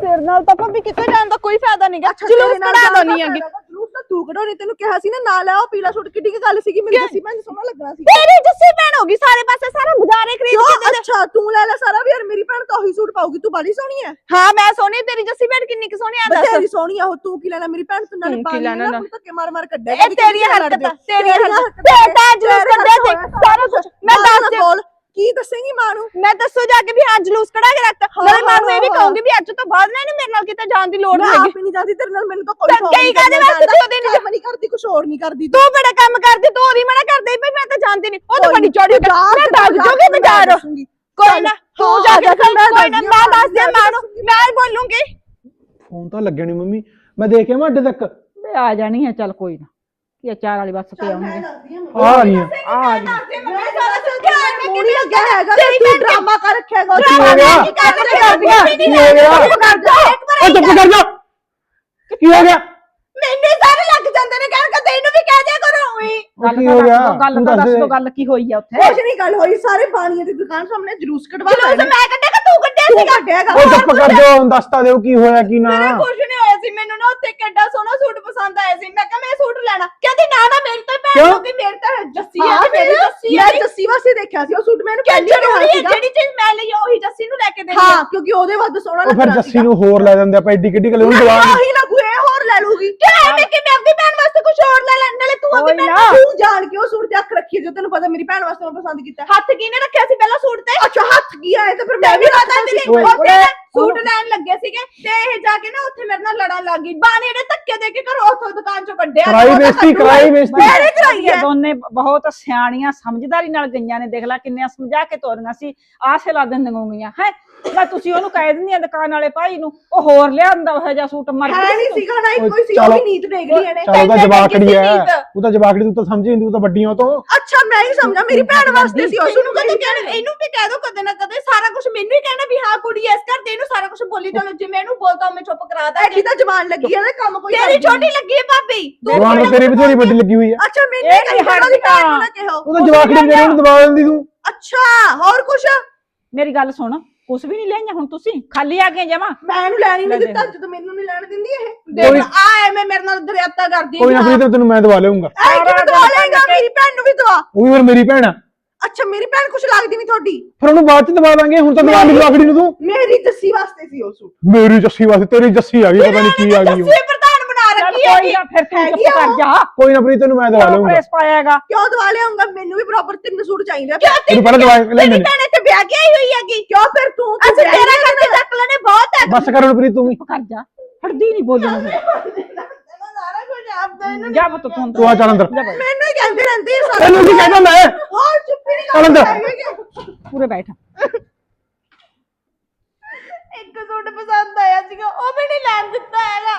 ਤੇਰੇ ਨਾਲ ਤਾਂ ਭਾਬੀ ਕਿਤੇ ਜਾਣ ਦਾ ਕੋਈ ਫਾਇਦਾ ਨਹੀਂਗਾ ਅੱਛਾ ਜਲੂਸ ਤੇਰੇ ਨਾਲ ਕਢਾ ਦਾ ਹੈਗੀ। ਫਾਇਦਾ ਵਾ, ਜਲੂਸ ਤਾਂ ਤੂੰ ਕਢਾਉਣੀ ਤੈਨੂੰ ਕਿਹਾ ਸੀ ਨਾ ਨਾਲ ਆਓ ਪੀਲਾ ਸੂਟ ਕਿੱਡੀ ਕੀ ਗੱਲ ਸੀਗੀ ਮੈਨੂੰ ਦੱਸੀ ਮੈਂ ਸੋਹਣਾ ਲੱਗਣਾ ਸੀ। ਤੇਰੀ ਜੱਸੀ ਭੈਣ ਹੋ ਗਈ ਸਾਰੇ ਪਾਸੇ ਸਾਰਾ ਬਾਜ਼ਾਰੇ ਖਰੀਦ ਕੇ ਅੱਛਾ ਤੂੰ ਲੈ ਲੈ ਸਾਰਾ ਵੀ ਯਾਰ ਮੇਰੀ ਭੈਣ ਤਾਂ ਉਹੀ ਸੂਟ ਪਾਉਗੀ ਤੂੰ ਬੜੀ ਸੋਹਣੀ ਹੈ ਹਾਂ ਮੈਂ ਸੋਹਣੀ ਤੇਰੀ ਜੱਸੀ ਭੈਣ ਕਿੰਨੀ ਕੁ ਸੋਹਣੀ ਆ ਦੱਸ। ਬਥੇਰੀ ਸੋਹਣੀ ਆ ਉਹ ਤੂੰ ਕੀ ਲੈਣਾ ਮੇਰੀ ਭੈਣ ਤੂੰ ਨਾਲੇ ਤੂੰ ਕੀ ਪਾਣੀ ਲੈਣਾ ਨਾ ਨਾ? ਹੁਣ ਧੱਕੇ ਮਾਰ ਮਾਰ ਕੱਢਿਆ ਇਹ ਤੇਰੀਆਂ ਹਰਕਤਾਂ ਤੇਰੀਆਂ ਹਰਕਤਾਂ ਤੇ ਤਾਂ ਜਲੂਸ ਕੱਢਿਆ ਸੀ ਸਾਰਾ ਕੁਝ ਮੈਂ ਦੱਸ ਦਿਆਂ। ਬੋਲ ਕੀ ਦੱਸੇਂਗੀ ਮਾਂ ਨੂੰ? ਮੈਂ ਦੱਸੋ ਜਾ ਕੇ ਵੀ ਹਾਂ ਜਲੂਸ ਕਢਾ ਕੇ ਰੱਖਤਾ ਹਾਂ, ਨਾਲੇ ਮਾਂ ਨੂੰ ਇਹ ਵੀ ਹਾਂ, ਕਹੂੰਗੀ ਵੀ ਅੱਜ ਤੋਂ ਬਾਅਦ ਨਾ ਇਹਨੂੰ ਮੇਰੇ ਨਾਲ ਕਿਤੇ ਜਾਣ ਦੀ ਲੋੜ ਮੈਂ ਨਹੀਂ ਹੈਗੀ ਆਪ ਹੀ ਨਹੀਂ ਜਾਂਦੀ ਤੇਰੇ ਨਾਲ ਮੈਨੂੰ ਤਾਂ ਕੋਈ ਕਈ ਨਹੀਂ ਕਾਹਦੇ ਵਾਸਤੇ ਤੂੰ ਉਹਦੇ ਨਾਲ- ਨਹੀਂ ਕਰਦੀ ਕੁਛ ਹੋਰ ਨਹੀਂ ਕਰਦੀ। ਤੂੰ ਬੜਾ ਕੰਮ ਕਰਦੀ ਤੂੰ ਉਹਦੀ ਮਨਾ ਕਰਦੀ ਪਈ ਮੈਂ ਤਾਂ ਜਾਣਦੀ ਨਹੀਂ। ਉਹ ਤਾਂ ਬੜੀ ਚੌੜੀ ਹੋ ਗਈ। ਮੈਂ ਦੱਸ ਜੂਗੀ ਬਾਜ਼ਾਰ। ਕੋਈ ਨਾ ਤੂੰ ਜਾ ਕੇ ਕੋਈ ਨਾ ਮੈਂ ਦੱਸ ਦਿਆਂ ਮਾਂ ਨੂੰ। ਮੈਂ ਬੋਲੂੰਗੀ। ਫੋਨ ਤਾਂ ਲੱਗਿਆ ਨਹੀਂ ਮੰਮੀ। ਮੈਂ ਦੇਖਿਆ ਮੈਂ ਅੱਡੇ ਤੱਕ। ਵੇ ਆ ਜਾਣੀ ਆ ਚੱਲ ਕੋਈ ਨਾ। ਕੀ ਆ, ਚਾਰ ਵਾਲੀ ਬੱਸ ਤੇ ਆਉਣਗੇ ਆ। ਆ ਗਈਆਂ ਆ ਗਈ ਮੂੜੀ ਲੱਗਿਆ ਹੈਗਾ ਤੇ ਤੂੰ ਡਰਾਮਾ ਕਰ ਰੱਖਿਆ ਹੈਗਾ ਕੀ ਹੋ ਗਿਆ ਕੀ ਹੋ ਗਿਆ ਮੈਨੂੰ ਓ ਚੁੱਪ ਕਰ ਜਾ। ਕੀ ਹੋ ਗਿਆ? ਸਾਰੇ ਲੱਗ ਜਾਂਦੇ ਨੇ ਕਹਿਣ ਕਿ ਤੈਨੂੰ ਵੀ ਕਹਿ ਦਿਆ ਕਰੋ ਉਹ। ਕੀ ਹੋ ਗਿਆ? ਗੱਲ ਤੂੰ ਤਾਂ ਦੱਸ ਦੱਸ ਦੇ। ਦੋ ਗੱਲ ਕੀ ਹੋਈ ਆ ਉੱਥੇ? ਕੁਛ ਨਹੀਂ ਗੱਲ ਹੋਈ ਸਾਰੇ ਬਾਣੀਆਂ ਦੀ ਦੁਕਾਨ ਸਾਹਮਣੇ ਜਲੂਸ ਕਢਵਾ ਜਲੂਸ ਲੈਣੇ ਮੈਂ ਕੱਢਿਆ ਕਿ ਤੂੰ ਕੱਢਿਆ ਤੂੰ ਸੀਗਾ? ਕੱਢਿਆਗਾ ਓ ਚੁੱਪ ਕਰ ਜਾ ਹੁਣ ਦੱਸਤਾ ਦਿਓ ਕੀ ਹੋਇਆ ਕੀ ਨਾ। ਮੇਰੇ ਕੁਝ ਨਹੀਂ ਹੋਇਆ ਸੀ ਮੈਨੂੰ ਨਾ ਉੱਥੇ ਕਿੱਡਾ ਸੋਹਣਾ ਸੂਟ ਪਸੰਦ ਆਇਆ ਸੀ। ਮੈਂ ਕਿਹਾ ਮੈਂ ਇਹ ਸੂਟ ਲੈਣਾ। ਕਹਿੰਦੀ ਨਾ ਨਾ ਮੇਰੀ ਤਾਂ ਭੈਣ ਕਿਉਂ? ਹੋਗੀ ਮੇਰੀ ਤਾਂ ਜੱਸੀ ਆ ਹਾਂ ਤੇ ਮੇਰੀ ਜੱਸੀ ਆ। ਮੈਂ ਜੱਸੀ ਵਾਸਤੇ ਦੇਖਿਆ ਸੀ ਉਹ ਸੂਟ ਮੈਨੂੰ ਕਿ ਪਹਿਲੀ ਵਾਰ ਜ਼ਰੂਰੀ ਹੈ? ਸੀਗਾ। ਜਿਹੜੀ ਚੀਜ਼ ਮੈਂ ਲਈ ਆ, ਉਹੀ ਜੱਸੀ ਨੂੰ ਲੈ ਕੇ ਦੇਣੀ ਹਾਂ ਹੈ। ਕਿਉਂਕਿ ਉਹਦੇ ਵੱਧ ਸੋਹਣਾ ਉਹ ਫਿਰ ਜੱਸੀ ਨੂੰ ਹੋਰ ਲੈ ਜਾਂਦੇ ਆਪਾਂ ਐਡੀ ਕਿੱਡੀ ਗੱਲ ਉਹਨੂੰ ਦਵਾ ਉਹੀ ਲੱਗੂ ਇਹ ਹੋਰ ਲੈ ਲੂਗੀ ਕਿ ਐਵੇਂ ਕਿ ਮੈਂ ਆਪਣੀ ਭੈਣ ਵਾਸਤੇ ਕੁਝ ਹੋਰ ਲੈ ਲੈਣ? ਨਾਲੇ ਤੂੰ ਆਪਣੀ ਭੈਣ ਨਾ। ਤੂੰ ਜਾਣ ਕੇ ਉਹ ਸੂਟ ਤੇ ਅੱਖ ਰੱਖੀ ਹੈ, ਜੋ ਤੈਨੂੰ ਪਤਾ ਮੇਰੀ ਭੈਣ ਵਾਸਤੇ ਮੈਂ ਪਸੰਦ ਕੀਤਾ। ਹੱਥ ਕਿਹਨੇ ਰੱਖਿਆ ਸੀ ਪਹਿਲਾਂ ਸੂਟ ਤੇ? ਅੱਛਾ ਹੱਥ ਕੀ ਆਏ ਤਾਂ ਫਿਰ ਮੈਂ ਵੀ ਪਤਾ ਰੱਖਦਾ ਸੀ। ਸੀ ਉੱਥੇ ਨਾ ਸੂਟ ਲੈਣ ਲੱਗੇ ਸੀਗੇ ਤੇ ਇਹ ਜਾ ਕੇ ਨਾ ਉੱਥੇ ਮੇਰੇ ਨਾਲ ਲੜਨ ਲੱਗ ਗਈ। ਬਾਣੇ ਨੇ ਧੱਕੇ ਦੇ ਕੇ ਘਰੋਂ ਉੱਥੋਂ ਦੁਕਾਨ ਚੋਂ ਕੱਢਿਆ ਕਰਾਈ ਬੇਇੱਜ਼ਤੀ ਕਰਾਈ ਬੇਇੱਜ਼ਤੀ। ਮੇਰੇ ਕਰਾਈ ਹੈ? ਦੋਨੇ ਬਹੁਤ ਸਿਆਣੀਆਂ ਸਮਝਦਾਰੀ ਨਾਲ ਗਈਆਂ ਨੇ। ਦੇਖ ਲੈ ਕਿੰਨੇ ਸਮਝਾ ਕੇ ਤੋਰੀਆਂ ਸੀ। ਆਸੇ ਲਾ ਦਿੰਦੀਆਂ ਗਈਆਂ ਹੈ? ਲੈ ਤੁਸੀਂ ਉਹਨੂੰ ਕਹਿ ਦਿੰਦੀਆਂ ਦੁਕਾਨ ਵਾਲੇ ਭਾਈ ਨੂੰ ਉਹ ਹੋਰ ਲਿਆਂਦਾ ਉਹ ਜਿਹਾ ਸੂਟ ਮਰ ਹੈ ਨਹੀਂ ਸੀਗਾ ਨਾ ਇੱਕੋ ਹੀ ਸੀ ਉਹ ਚਲੋ। ਵੀ ਨੀਤ ਦੇਖ ਲਈ ਇਹਨੇ। ਚੱਲ ਉਹਦਾ ਤੈਨੂੰ ਜਵਾਕੜੀ ਨੀਤ। ਉਹ ਤਾਂ ਜਵਾਕੜੀ ਤੂੰ ਤਾਂ ਸਮਝੀ ਨਹੀਂ ਤੂੰ ਤਾਂ ਵੱਡੀਆਂ ਤੋਂ। ਅੱਛਾ ਮੈਂ ਹੀ ਸਮਝਾ ਮੇਰੀ ਭੈਣ ਵਾਸਤੇ ਸੀ ਉਹ ਇਹਨੂੰ ਸੂਟ ਕਦੇ ਕਹਿਣਾ ਇਹਨੂੰ ਵੀ ਕਹਿ ਦੋ ਕਦੇ ਨਾ ਕਦੇ ਸਾਰਾ ਕੁਝ ਮੈਨੂੰ ਹੀ ਕਹਿਣਾ ਵੀ ਹਾਂ ਕੁੜੀ ਐ ਇਸ ਘਰ ਦੇ ਇਹਨੂੰ ਸਾਰਾ ਕੁਝ ਬੋਲੀ ਚਲੋ ਜੇ ਮੈਂ ਇਹਨੂੰ ਬੋਲਦਾ ਮੈਂ ਚੁੱਪ ਕਰਾ ਦਾਂ ਐਡੀ ਤਾਂ ਜਵਾਨ ਲੱਗੀ ਹੈ ਨਾ ਕੰਮ ਕੋਈ ਤੇਰੀ ਕਰਦੀ ਛੋਟੀ ਲੱਗੀ ਹੈ ਭਾਬੀ। ਤੂੰ ਜਵਾਨ ਤਾਂ ਤੇਰੀ ਵੀ ਥੋੜੀ ਵੱਡੀ ਲੱਗੀ ਹੋਈ ਹੈ ਅੱਛਾ ਮੈਨੂੰ ਇਹ ਨੂੰ ਨਾ ਹਟਦੀਆਂ। ਕਿਹੋ। ਉਹ ਤਾਂ ਜਵਾਕੜੀ ਮੇਰੇ ਨੂੰ ਦਵਾ ਦਿੰਦੀ ਤੂੰ। ਅੱਛਾ ਹੋਰ ਕੁਛ? ਮੇਰੀ ਗੱਲ ਸੁਣ। ਕੁਛ ਵੀ ਨਹੀਂ ਲਿਆਈਆਂ ਹੁਣ ਤੁਸੀਂ ਖਾਲੀ ਆ ਗਏ ਜਮਾ। ਮੈਂ ਇਹਨੂੰ ਲੈਣ ਹੀ ਨਹੀਂ। ਦਿੱਤਾ ਜਦੋਂ ਮੈਨੂੰ ਨਹੀਂ ਲੈਣ ਦਿੰਦੀ ਇਹ। ਦੇਖ ਆ ਐਵੇਂ ਮੇਰੇ ਨਾਲ ਦਰਿਆਤਾ ਕਰਦੀ ਕੋਈ ਨਾ ਫਰੀ ਤੈਨੂੰ ਮੈਂ ਦਵਾ ਲਿਆਉਂਗਾ। ਐ ਕਿਵੇਂ ਦਵਾ ਲੇਗਾ ਮੇਰੀ ਭੈਣ ਨੂੰ ਵੀ ਦਵਾ। ਉਹ ਵੀ ਫਿਰ ਮੇਰੀ ਭੈਣ ਆ। ਅੱਛਾ ਮੇਰੀ ਭੈਣ ਕੁਛ ਲੱਗਦੀ ਨਹੀਂ ਤੁਹਾਡੀ। ਫਿਰ ਉਹਨੂੰ ਬਾਅਦ ਚ ਦਵਾ ਦਾਂਗੇ ਹੁਣ ਤਾਂ ਦਵਾ ਲਈ ਜਵਾਕੜੀ ਨੂੰ ਤੂੰ। ਮੇਰੀ ਜੱਸੀ ਵਾਸਤੇ ਸੀ ਉਹ ਸੂਟ। ਮੇਰੀ ਜੱਸੀ ਵਾਸਤੇ ਤੇਰੀ ਜੱਸੀ ਆ ਗਈ ਪਤਾ ਨਹੀਂ ਕੀ ਆ ਗਈ ਉਹ। ਕੋਈ ਨਾ ਫਿਰ ਤੂੰ ਚੁੱਪ ਕਰ ਉਹ। ਜਾ ਕੋਈ ਨਾ ਪ੍ਰੀਤ ਤੈਨੂੰ ਮੈਂ ਦਵਾ ਲਊਂਗਾ। ਪ੍ਰੇਸ ਪਾਇਆ ਹੈਗਾ? ਕਿਉਂ ਦਵਾ ਲਿਆਉਂਗਾ? ਮੈਨੂੰ ਵੀ ਪ੍ਰੋਪਰ ਤਿੰਨ ਸੂਟ ਚਾਹੀਦੇ ਆ। ਤੈਨੂੰ ਪਹਿਲਾਂ ਦਵਾ ਲੈ ਮੈਨੂੰ। ਭੈਣ ਇੱਥੇ ਵਿਆਹ ਕੇ ਆਈ ਹੋਈ ਹੈਗੀ। ਕਿਉਂ ਫਿਰ ਤੂੰ ਅਸੀਂ ਤੇਰਾ ਕਰਕੇ ਚੱਕ ਲੈਣੇ ਬਹੁਤ ਹੈ। ਬਸ ਕਰ ਹੁਣ ਪ੍ਰੀਤ ਤੂੰ ਵੀ। ਚੁੱਪ ਕਰ ਜਾ। ਹੜਦੀ ਨਹੀਂ ਬੋਲਣਾ ਜਾ ਬਤ ਤੂੰ ਤੂੰ ਆ ਚੱਲ ਅੰਦਰ। ਮੈਨੂੰ ਹੀ ਕਹਿੰਦੇ ਰਹਿੰਦੇ ਸਾਰਾ। ਤੈਨੂੰ ਕੀ ਕਹਿੰਦਾ ਮੈਂ ਹੋਰ ਚੁੱਪ ਹੀ ਨਹੀਂ ਚੱਲ ਅੰਦਰ। ਪੂਰੇ ਬੈਠ। ਇੱਕ ਸੂਟ ਪਸੰਦ ਆਇਆ ਸੀਗਾ ਉਹ ਵੀ ਨਹੀਂ ਲੈਣ ਦਿੱਤਾ ਹੈਗਾ।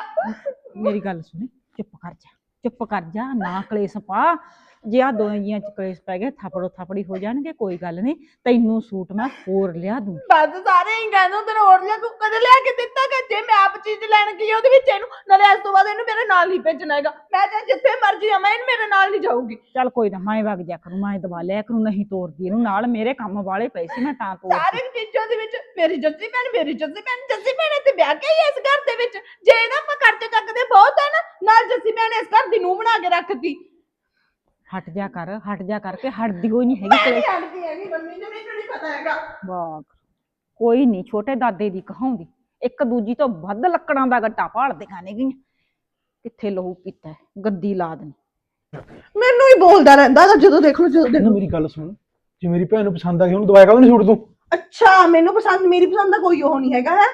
ਮੇਰੀ ਗੱਲ ਸੁਣੀ ਚੁੱਪ ਕਰ ਜਾ ਚੁੱਪ ਕਰ ਜਾ ਨਾ ਕਲੇਸ਼ ਪਾ। ਜੇ ਆ ਦੋਵੇਂ ਜੀਆਂ ਚ ਕਲੇਸ਼ ਪੈ ਗਏ ਥਾਪੜੋ ਥਾਪੜੀ ਹੋ ਜਾਣਗੇ ਕੋਈ ਗੱਲ ਨਹੀਂ ਤੈਨੂੰ ਸੂਟ ਮੈਂ ਹੋਰ ਲਿਆ ਦੂੰ। ਬਸ ਸਾਰੇ ਹੀ ਕਹਿੰਦੇ ਹੁੰਦੇ ਨੇ ਹੋਰ ਲਿਆ ਤੂੰ ਕਦੇ ਲਿਆ ਕੇ ਦਿੱਤਾ ਕਿ ਜੇ ਮੈਂ ਆਪ ਚੀਜ਼ ਲੈਣ ਗਈ ਉਹਦੇ ਵਿੱਚ ਇਹਨੂੰ ਨਾਲੇ ਅੱਜ ਤੋਂ ਬਾਅਦ ਇਹਨੂੰ ਮੇਰੇ ਨਾਲ ਹੀ ਭੇਜਣਾ ਹੈਗਾ। ਮੈਂ ਚਾਹੇ ਜਿੱਥੇ ਮਰਜ਼ੀ ਆ ਮੈਂ ਇਹਨੂੰ ਮੇਰੇ ਨਾਲ ਨਹੀਂ ਜਾਊਗੀ। ਚੱਲ ਕੋਈ ਨਾ ਮੈਂ ਵਗ ਜਾ ਕਰੂੰ ਮੈਂ ਦਵਾ ਲਿਆ ਕਰੂੰ ਨਹੀਂ ਤੋਰਦੀ ਇਹਨੂੰ ਨਾਲ ਮੇਰੇ ਕੰਮ ਵਾਲੇ ਪਏ ਸੀ ਮੈਂ ਤਾਂ ਤੋਰ ਸਾਰੇ ਚੀਜ਼ਾਂ ਦੇ ਵਿੱਚ ਮੇਰੀ ਜੱਸੀ ਭੈਣ ਮੇਰੀ ਜੱਸੀ ਭੈਣ ਜੱਸੀ ਭੈਣ ਇੱਥੇ ਵਿਆਹ ਕੇ ਇਸ ਘਰ ਦੇ ਵਿੱਚ ਜੇ ਨਾ ਆਪਾਂ ਖਰਚੇ ਚੱਕਦੇ ਬਹੁਤ ਹੈ ਨਾ ਨਾਲ ਜੱਸੀ ਭੈਣ ਇਸ ਘਰ ਦੀ ਨੂੰ ਬਣਾ ਕੇ ਰੱਖਦੀ ਹਟ ਜਾ ਕਰ ਹਟ ਜਾ ਕਰਕੇ ਹਟਦੀ ਹੋਈ ਨਹੀਂ ਹੈਗੀ ਕਲੇਸ਼ ਨਹੀਂ ਆਂਦੀ ਹੈਗੀ ਮੰਮੀ ਨੂੰ ਮੈਨੂੰ ਨਹੀਂ ਪਤਾ ਹੈਗਾ। ਵਾਹ ਕੋਈ ਨਹੀਂ ਛੋਟੇ ਦਾਦੇ ਦੀ ਕਹਾਉਂਦੀ। ਇੱਕ ਦੂਜੀ ਤੋਂ ਵੱਧ ਲੱਕੜਾਂ ਦਾ ਗੱਟਾ ਭਾਲਦੇ ਖਾਣੇ ਗਈਆਂ ਕਿੱਥੇ ਲਹੂ ਪੀਤਾ ਗੱਦੀ ਲਾ ਦੇਣੀ। ਮੈਨੂੰ ਹੀ ਬੋਲਦਾ ਰਹਿੰਦਾ ਹੈਗਾ ਜਦੋਂ ਦੇਖ ਲਓ ਜਦੋਂ ਦੇਖ। ਮੇਰੀ ਗੱਲ ਸੁਣ ਜੇ ਮੇਰੀ ਭੈਣ ਨੂੰ ਪਸੰਦ ਆ ਗਈ ਉਹਨੂੰ ਦਵਾਇਆ ਕਦੋਂ ਨਹੀਂ ਸੂਟ ਤੂੰ? ਅੱਛਾ ਮੈਨੂੰ ਪਸੰਦ ਮੇਰੀ ਪਸੰਦ ਦਾ ਕੋਈ ਉਹ ਨਹੀਂ ਹੈਗਾ ਹੈ।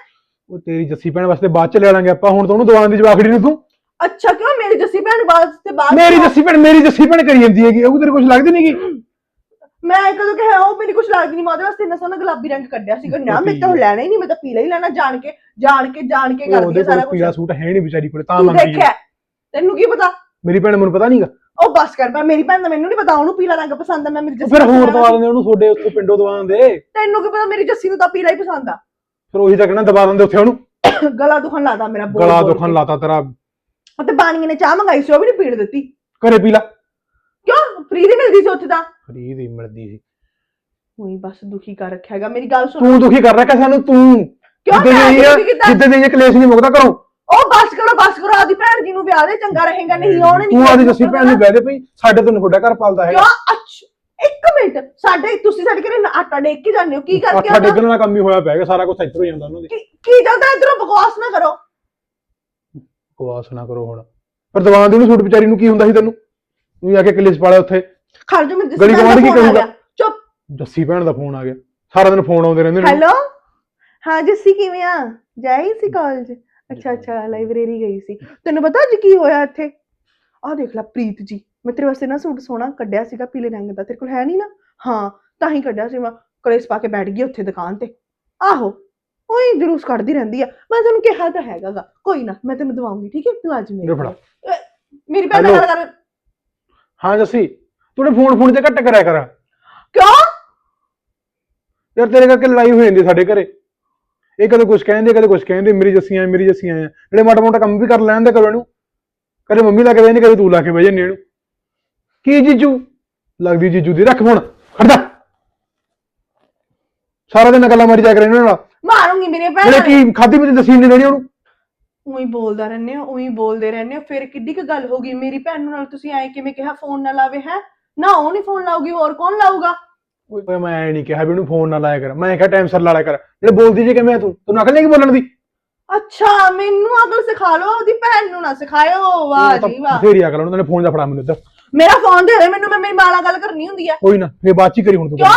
ਉਹ ਤੇਰੀ ਜੱਸੀ ਭੈਣ ਵਾਸਤੇ ਬਾਅਦ ਚ ਲੈ ਲਾਂਗੇ ਆਪਾਂ ਹੁਣ ਤਾਂ ਉਹਨੂੰ ਦਵਾਉਣ ਦੀ ਜਵਾਖੜੀ ਨੂੰ ਤੂੰ। ਅੱਛਾ ਕਿਉਂ ਮੇਰੀ ਜੱਸੀ ਭੈਣ ਬਾਅਦ ਤੇ ਬਾਅਦ ਮੇਰੀ ਜੱਸੀ ਭੈਣ ਮੇਰੀ ਜੱਸੀ ਭੈਣ ਕਰੀ ਜਾਂਦੀ ਹੈਗੀ ਉਹ ਤੇਰੇ ਕੁਝ ਲੱਗਦੀ ਨਹੀਂਗੀ ਮੈਂ ਕਦੋਂ ਕਿਹਾ ਉਹ ਮੈਨੂੰ ਕੁਝ ਲੱਗਦੀ ਨਹੀਂ ਮੈਂ ਉਹਦੇ ਵਾਸਤੇ ਇੰਨਾ ਸੋਹਣਾ ਗੁਲਾਬੀ ਰੰਗ ਕੱਢਿਆ ਸੀਗਾ। ਨਾ ਮੈਂ ਤਾਂ ਲੈਣਾ ਹੀ ਨਹੀਂ ਮੈਂ ਤਾਂ ਪੀਲਾ ਹੀ ਲੈਣਾ ਜਾਣ ਕੇ ਜਾਣ ਕੇ ਜਾਣ ਕੇ ਕਰਦੀ ਉਹਦੇ ਸਾਰਾ ਕੋਲ ਕੁਝ ਪੀਲਾ ਸੂਟ ਹੈ ਨਹੀਂ ਵਿਚਾਰੀ ਕੋਲ ਤਾਂ ਤੂੰ ਮੰਗਦੀ ਹੈ ਦੇਖਿਆ ਤੈਨੂੰ ਕੀ ਪਤਾ? ਮੇਰੀ ਭੈਣ ਮੈਨੂੰ ਪਤਾ ਨਹੀਂਗਾ ਉਹ ਬਸ ਕਰ ਪਰ ਮੇਰੀ ਭੈਣ ਦਾ ਮੈਨੂੰ ਨਹੀਂ ਪਤਾ ਉਹਨੂੰ ਪੀਲਾ ਰੰਗ ਪਸੰਦ ਆ ਮੈਂ ਮੇਰੀ ਜੱਸੀ ਫਿਰ ਨੂੰ ਹੋਰ ਦਵਾ। ਦਿੰਦੇ ਉਹਨੂੰ ਤੁਹਾਡੇ ਉੱਥੇ ਪਿੰਡੋਂ ਦਵਾ ਦਿੰਦੇ। ਤੈਨੂੰ ਕੀ ਪਤਾ ਮੇਰੀ ਜੱਸੀ ਨੂੰ ਤਾਂ ਪੀਲਾ ਹੀ ਪਸੰਦ ਆ। ਫਿਰ ਉਹੀ ਤਾਂ ਕਹਿਣਾ ਦਵਾ ਦਿੰਦੇ ਉੱਥੇ ਉਹਨੂੰ। ਗਲਾ ਦੁਖਣ ਲਾਦਾ ਮੇਰਾ ਬੋਲ ਗਲਾ ਬੋਲ ਦੁਖਣ ਕੇ। ਲਾਤਾ ਤੇਰਾ ਅਤੇ ਬਾਣੀਆਂ ਨੇ ਚਾਹ ਮੰਗਾਈ ਸੀ ਉਹ ਵੀ ਨਹੀਂ ਪੀਣ ਦਿੱਤੀ। ਘਰੇ ਪੀਲਾ ਕਿਉਂ? ਫ੍ਰੀ ਦੀ ਮਿਲਦੀ ਸੀ ਉੱਥੇ ਤਾਂ। ਫਰੀ ਦੀ ਮਿਲਦੀ ਸੀ। ਉਹੀ ਬਸ ਦੁਖੀ ਕਰ ਰੱਖਿਆ ਹੈਗਾ। ਮੇਰੀ ਗੱਲ ਸੁਣ। ਤੂੰ ਦੁਖੀ ਕਰ ਰੱਖਿਆ ਸਾਨੂੰ ਤੂੰ ਕਿਉਂ ਜਿੱਦਾਂ ਮੈਂ ਦੀ ਕੀਤਾ? ਜਿੱਦਾਂ ਦੀ ਇਹ ਕਲੇਸ਼ ਨਹੀਂ ਮੁਕਦਾ ਕਰੋ ਉਹ ਬਸ ਕਰੋ ਬਸ ਕਰੋ ਆਦੀ ਭੈਣ ਜੀ ਨੂੰ ਵਿਆਹ ਦੇ ਚੰਗਾ ਰਹੇਗਾ ਨਹੀਂ ਉਹਨੇ ਨਹੀਂ ਤੂੰ ਆਦੀ ਜੱਸੀ ਭੈਣ ਨੂੰ ਕਹਿ ਦੇ ਭਈ ਸਾਡੇ ਤੋਂ ਤੁਹਾਡਾ ਘਰ ਪਾਲਦਾ ਹੈਗਾ। ਕਿਉਂ? ਅੱਛਾ ਇੱਕ ਮਿੰਟ। ਸਾਡੇ ਤੁਸੀਂ ਸਾਡੇ ਘਰੇ ਨਾ ਆਟਾ ਡੇਕ ਕੇ ਜਾਂਦੇ ਹੋ ਕੀ ਕਰਕੇ ਅੱਠਾ ਆਉਂਦੇ? ਹੋ? ਡੇਗਣ ਵਾਲਾ ਕੰਮ ਹੀ ਹੋਇਆ ਪਿਆ ਹੈਗਾ ਸਾਰਾ ਕੁਝ ਇੱਧਰੋਂ ਹੀ ਜਾਂਦਾ ਉਹਨਾਂ ਦੇ। ਕੀ ਕੀ ਚੱਲਦਾ ਇਧਰੋਂ? ਬਕਵਾਸ ਨਾ ਕਰੋ। ਬਕਵਾਸ ਨਾ ਕਰੋ ਹੁਣ। ਪਰ ਦਵਾਨ ਦੀ ਨੂੰ ਸੂਟ ਵਿਚਾਰੀ ਨੂੰ ਕੀ ਹੁੰਦਾ ਸੀ ਤੈਨੂੰ? ਤੂੰ ਆ ਕੇ ਕਲੇਸ਼ ਪਾਲਿਆ ਉੱਥੇ। ਖੜ ਜਾ ਮੈਂ ਗਲੀ ਗੁਆਂਢ ਕੀ ਕਰੂਗਾ? ਚੁੱਪ। ਜੱਸੀ ਭੈਣ ਦਾ ਫੋਨ ਆ ਗਿਆ। ਸਾਰਾ ਦਿਨ ਫੋਨ ਆਉਂਦੇ ਰਹਿੰਦੇ ਨੇ। ਹੈਲੋ? ਹਾਂ ਜੱਸੀ ਕਿਵੇਂ ਆ? ਜਾਈ ਸੀ ਕਾਲਜ ਅੱਛਾ ਅੱਛਾ ਲਾਇਬ੍ਰੇਰੀ ਗਈ ਸੀ। ਤੈਨੂੰ ਪਤਾ ਅੱਜ ਕੀ ਹੋਇਆ ਇੱਥੇ? ਆਹ ਦੇਖ ਲੈ ਪ੍ਰੀਤ ਜੀ ਮੈਂ ਤੇਰੇ ਵਾਸਤੇ ਨਾ ਸੂਟ ਸੋਹਣਾ ਕੱਢਿਆ ਸੀਗਾ ਪੀਲੇ ਰੰਗ ਦਾ। ਤੇਰੇ ਕੋਲ ਹੈ ਨਹੀਂ ਨਾ? ਹਾਂ ਤਾਂ ਹੀ ਕੱਢਿਆ ਸੀ ਮੈਂ। ਕਲੇਸ਼ ਪਾ ਕੇ ਬੈਠ ਗਈ ਉੱਥੇ ਦੁਕਾਨ ਤੇ। ਆਹੋ। ਉਹੀ ਜਲੂਸ ਕੱਢਦੀ ਰਹਿੰਦੀ ਆ। ਮੈਂ ਤੈਨੂੰ ਕਿਹਾ ਤਾਂ ਹੈਗਾਗਾ। ਕੋਈ ਨਾ ਮੈਂ ਤੈਨੂੰ ਦਵਾਉਂਗੀ ਠੀਕ ਹੈ? ਤੂੰ ਅੱਜ ਮੇਰੇ ਲੈ ਫੜਾ। ਕੋਲ। ਅਹ, ਮੇਰੀ ਭੈਣ ਨਾਲ? ਗੱਲ ਕਰ। ਹਾਂ ਜੱਸੀ ਤੂੰ ਨੇ ਫੋਨ ਫੋਨ ਤੇ ਘੱਟ ਕਰਿਆ ਕਰ। ਕਿਉਂ? ਯਾਰ ਤੇਰੇ ਕਰਕੇ ਲੜਾਈ ਹੋ ਜਾਂਦੀ ਸਾਡੇ ਘਰੇ। ਇਹ ਕਦੇ ਕੁਝ ਕਹਿੰਦੇ ਕਦੇ ਕੁਝ ਕਹਿੰਦੇ ਮੇਰੀ ਜੱਸੀਆਂ ਆ, ਮੇਰੀ ਜੱਸੀਆਂ ਆ ਜਿਹੜੇ ਮਾੜਾ ਮੋਟਾ ਕੰਮ ਵੀ ਕਰ ਲੈਂਦੇ ਕਰੋ ਇਹਨੂੰ ਕਦੇ ਮੰਮੀ ਲਾ ਕੇ ਬਹਿ ਜਾਂਦੀ ਕਦੇ ਤੂੰ ਲਾ ਕੇ ਬਹਿ ਜਾਂਦੀ ਇਹਨੂੰ। ਕੀ ਜੀਜੂ? ਲੱਗਦੀ ਜੀਜੂ ਦੀ। ਰੱਖ ਫੋਨ। ਖੜਦਾ ਸਾਰਾ ਦਿਨ ਗੱਲਾਂ ਮਾਰੀ ਜਾ ਕਰ ਇਹਨਾਂ ਨਾਲ। ਮਾਰੂੰਗੀ ਮੇਰੇ ਭੈਣ ਜਿਹੜੇ ਕੀ ਖਾਦੀ ਵਿੱਚ ਦਸੀ ਨਹੀਂ ਦੇਣੀ ਉਹਨੂੰ। ਉਹੀ ਬੋਲਦਾ ਰਹਿੰਦੇ ਹੋ ਉਹੀ ਬੋਲਦੇ ਰਹਿੰਦੇ ਹੋ। ਫਿਰ ਕਿੱਡੀ ਕੁ ਗੱਲ ਹੋ ਗਈ ਮੇਰੀ ਭੈਣ ਨੂੰ ਨਾਲ ਤੁਸੀਂ ਐ ਕਿਵੇਂ ਕਿਹਾ ਫੋਨ ਨਾ ਲਾਵੇ ਹੈ? ਨਾ ਉਹ ਨਹੀਂ ਫੋਨ ਲਾਊਗੀ ਹੋਰ ਕੌਣ ਲਾਊਗਾ? ਓਏ ਮੈਂ ਐ ਨਹੀਂ ਕਿਹਾ ਵੀ ਉਹਨੂੰ ਫੋਨ ਨਾ ਲਾਇਆ ਕਰ। ਮੈਂ ਕਿਹਾ ਟਾਈਮ ਸਿਰ ਲਾ ਲਿਆ ਕਰ। ਜਿਹੜੇ ਬੋਲਦੀ ਜੇ ਕਿਵੇਂ ਆ ਤੂੰ? ਤੈਨੂੰ ਅਕਲ ਨਹੀਂ ਕਿ ਬੋਲਣ ਦੀ? ਅੱਛਾ ਮੈਨੂੰ ਅਕਲ ਸਿਖਾ ਲਓ ਉਹਦੀ ਭੈਣ ਨੂੰ ਨਾ ਸਿਖਾਇਓ। ਵਾਹ ਜੀ ਵਾਹ। ਫੇਰ ਅਕਲ ਉਹਨਾਂ ਨੇ ਫੋਨ ਦਾ ਫੜਾ ਮੈਨੂੰ ਇੱਧਰ। ਮੇਰਾ ਫੋਨ ਦੇ ਦੇ ਮੈਨੂੰ ਮੈਂ ਮੇਰੀ ਮਾਂ ਨਾਲ ਗੱਲ ਕਰਨੀ ਹੁੰਦੀ ਹੈ ਕੋਈ ਨਾ ਫੇਰ ਚ ਹੀ ਕਰੀ ਹੁਣ ਤੂੰ ਕਿਉਂ?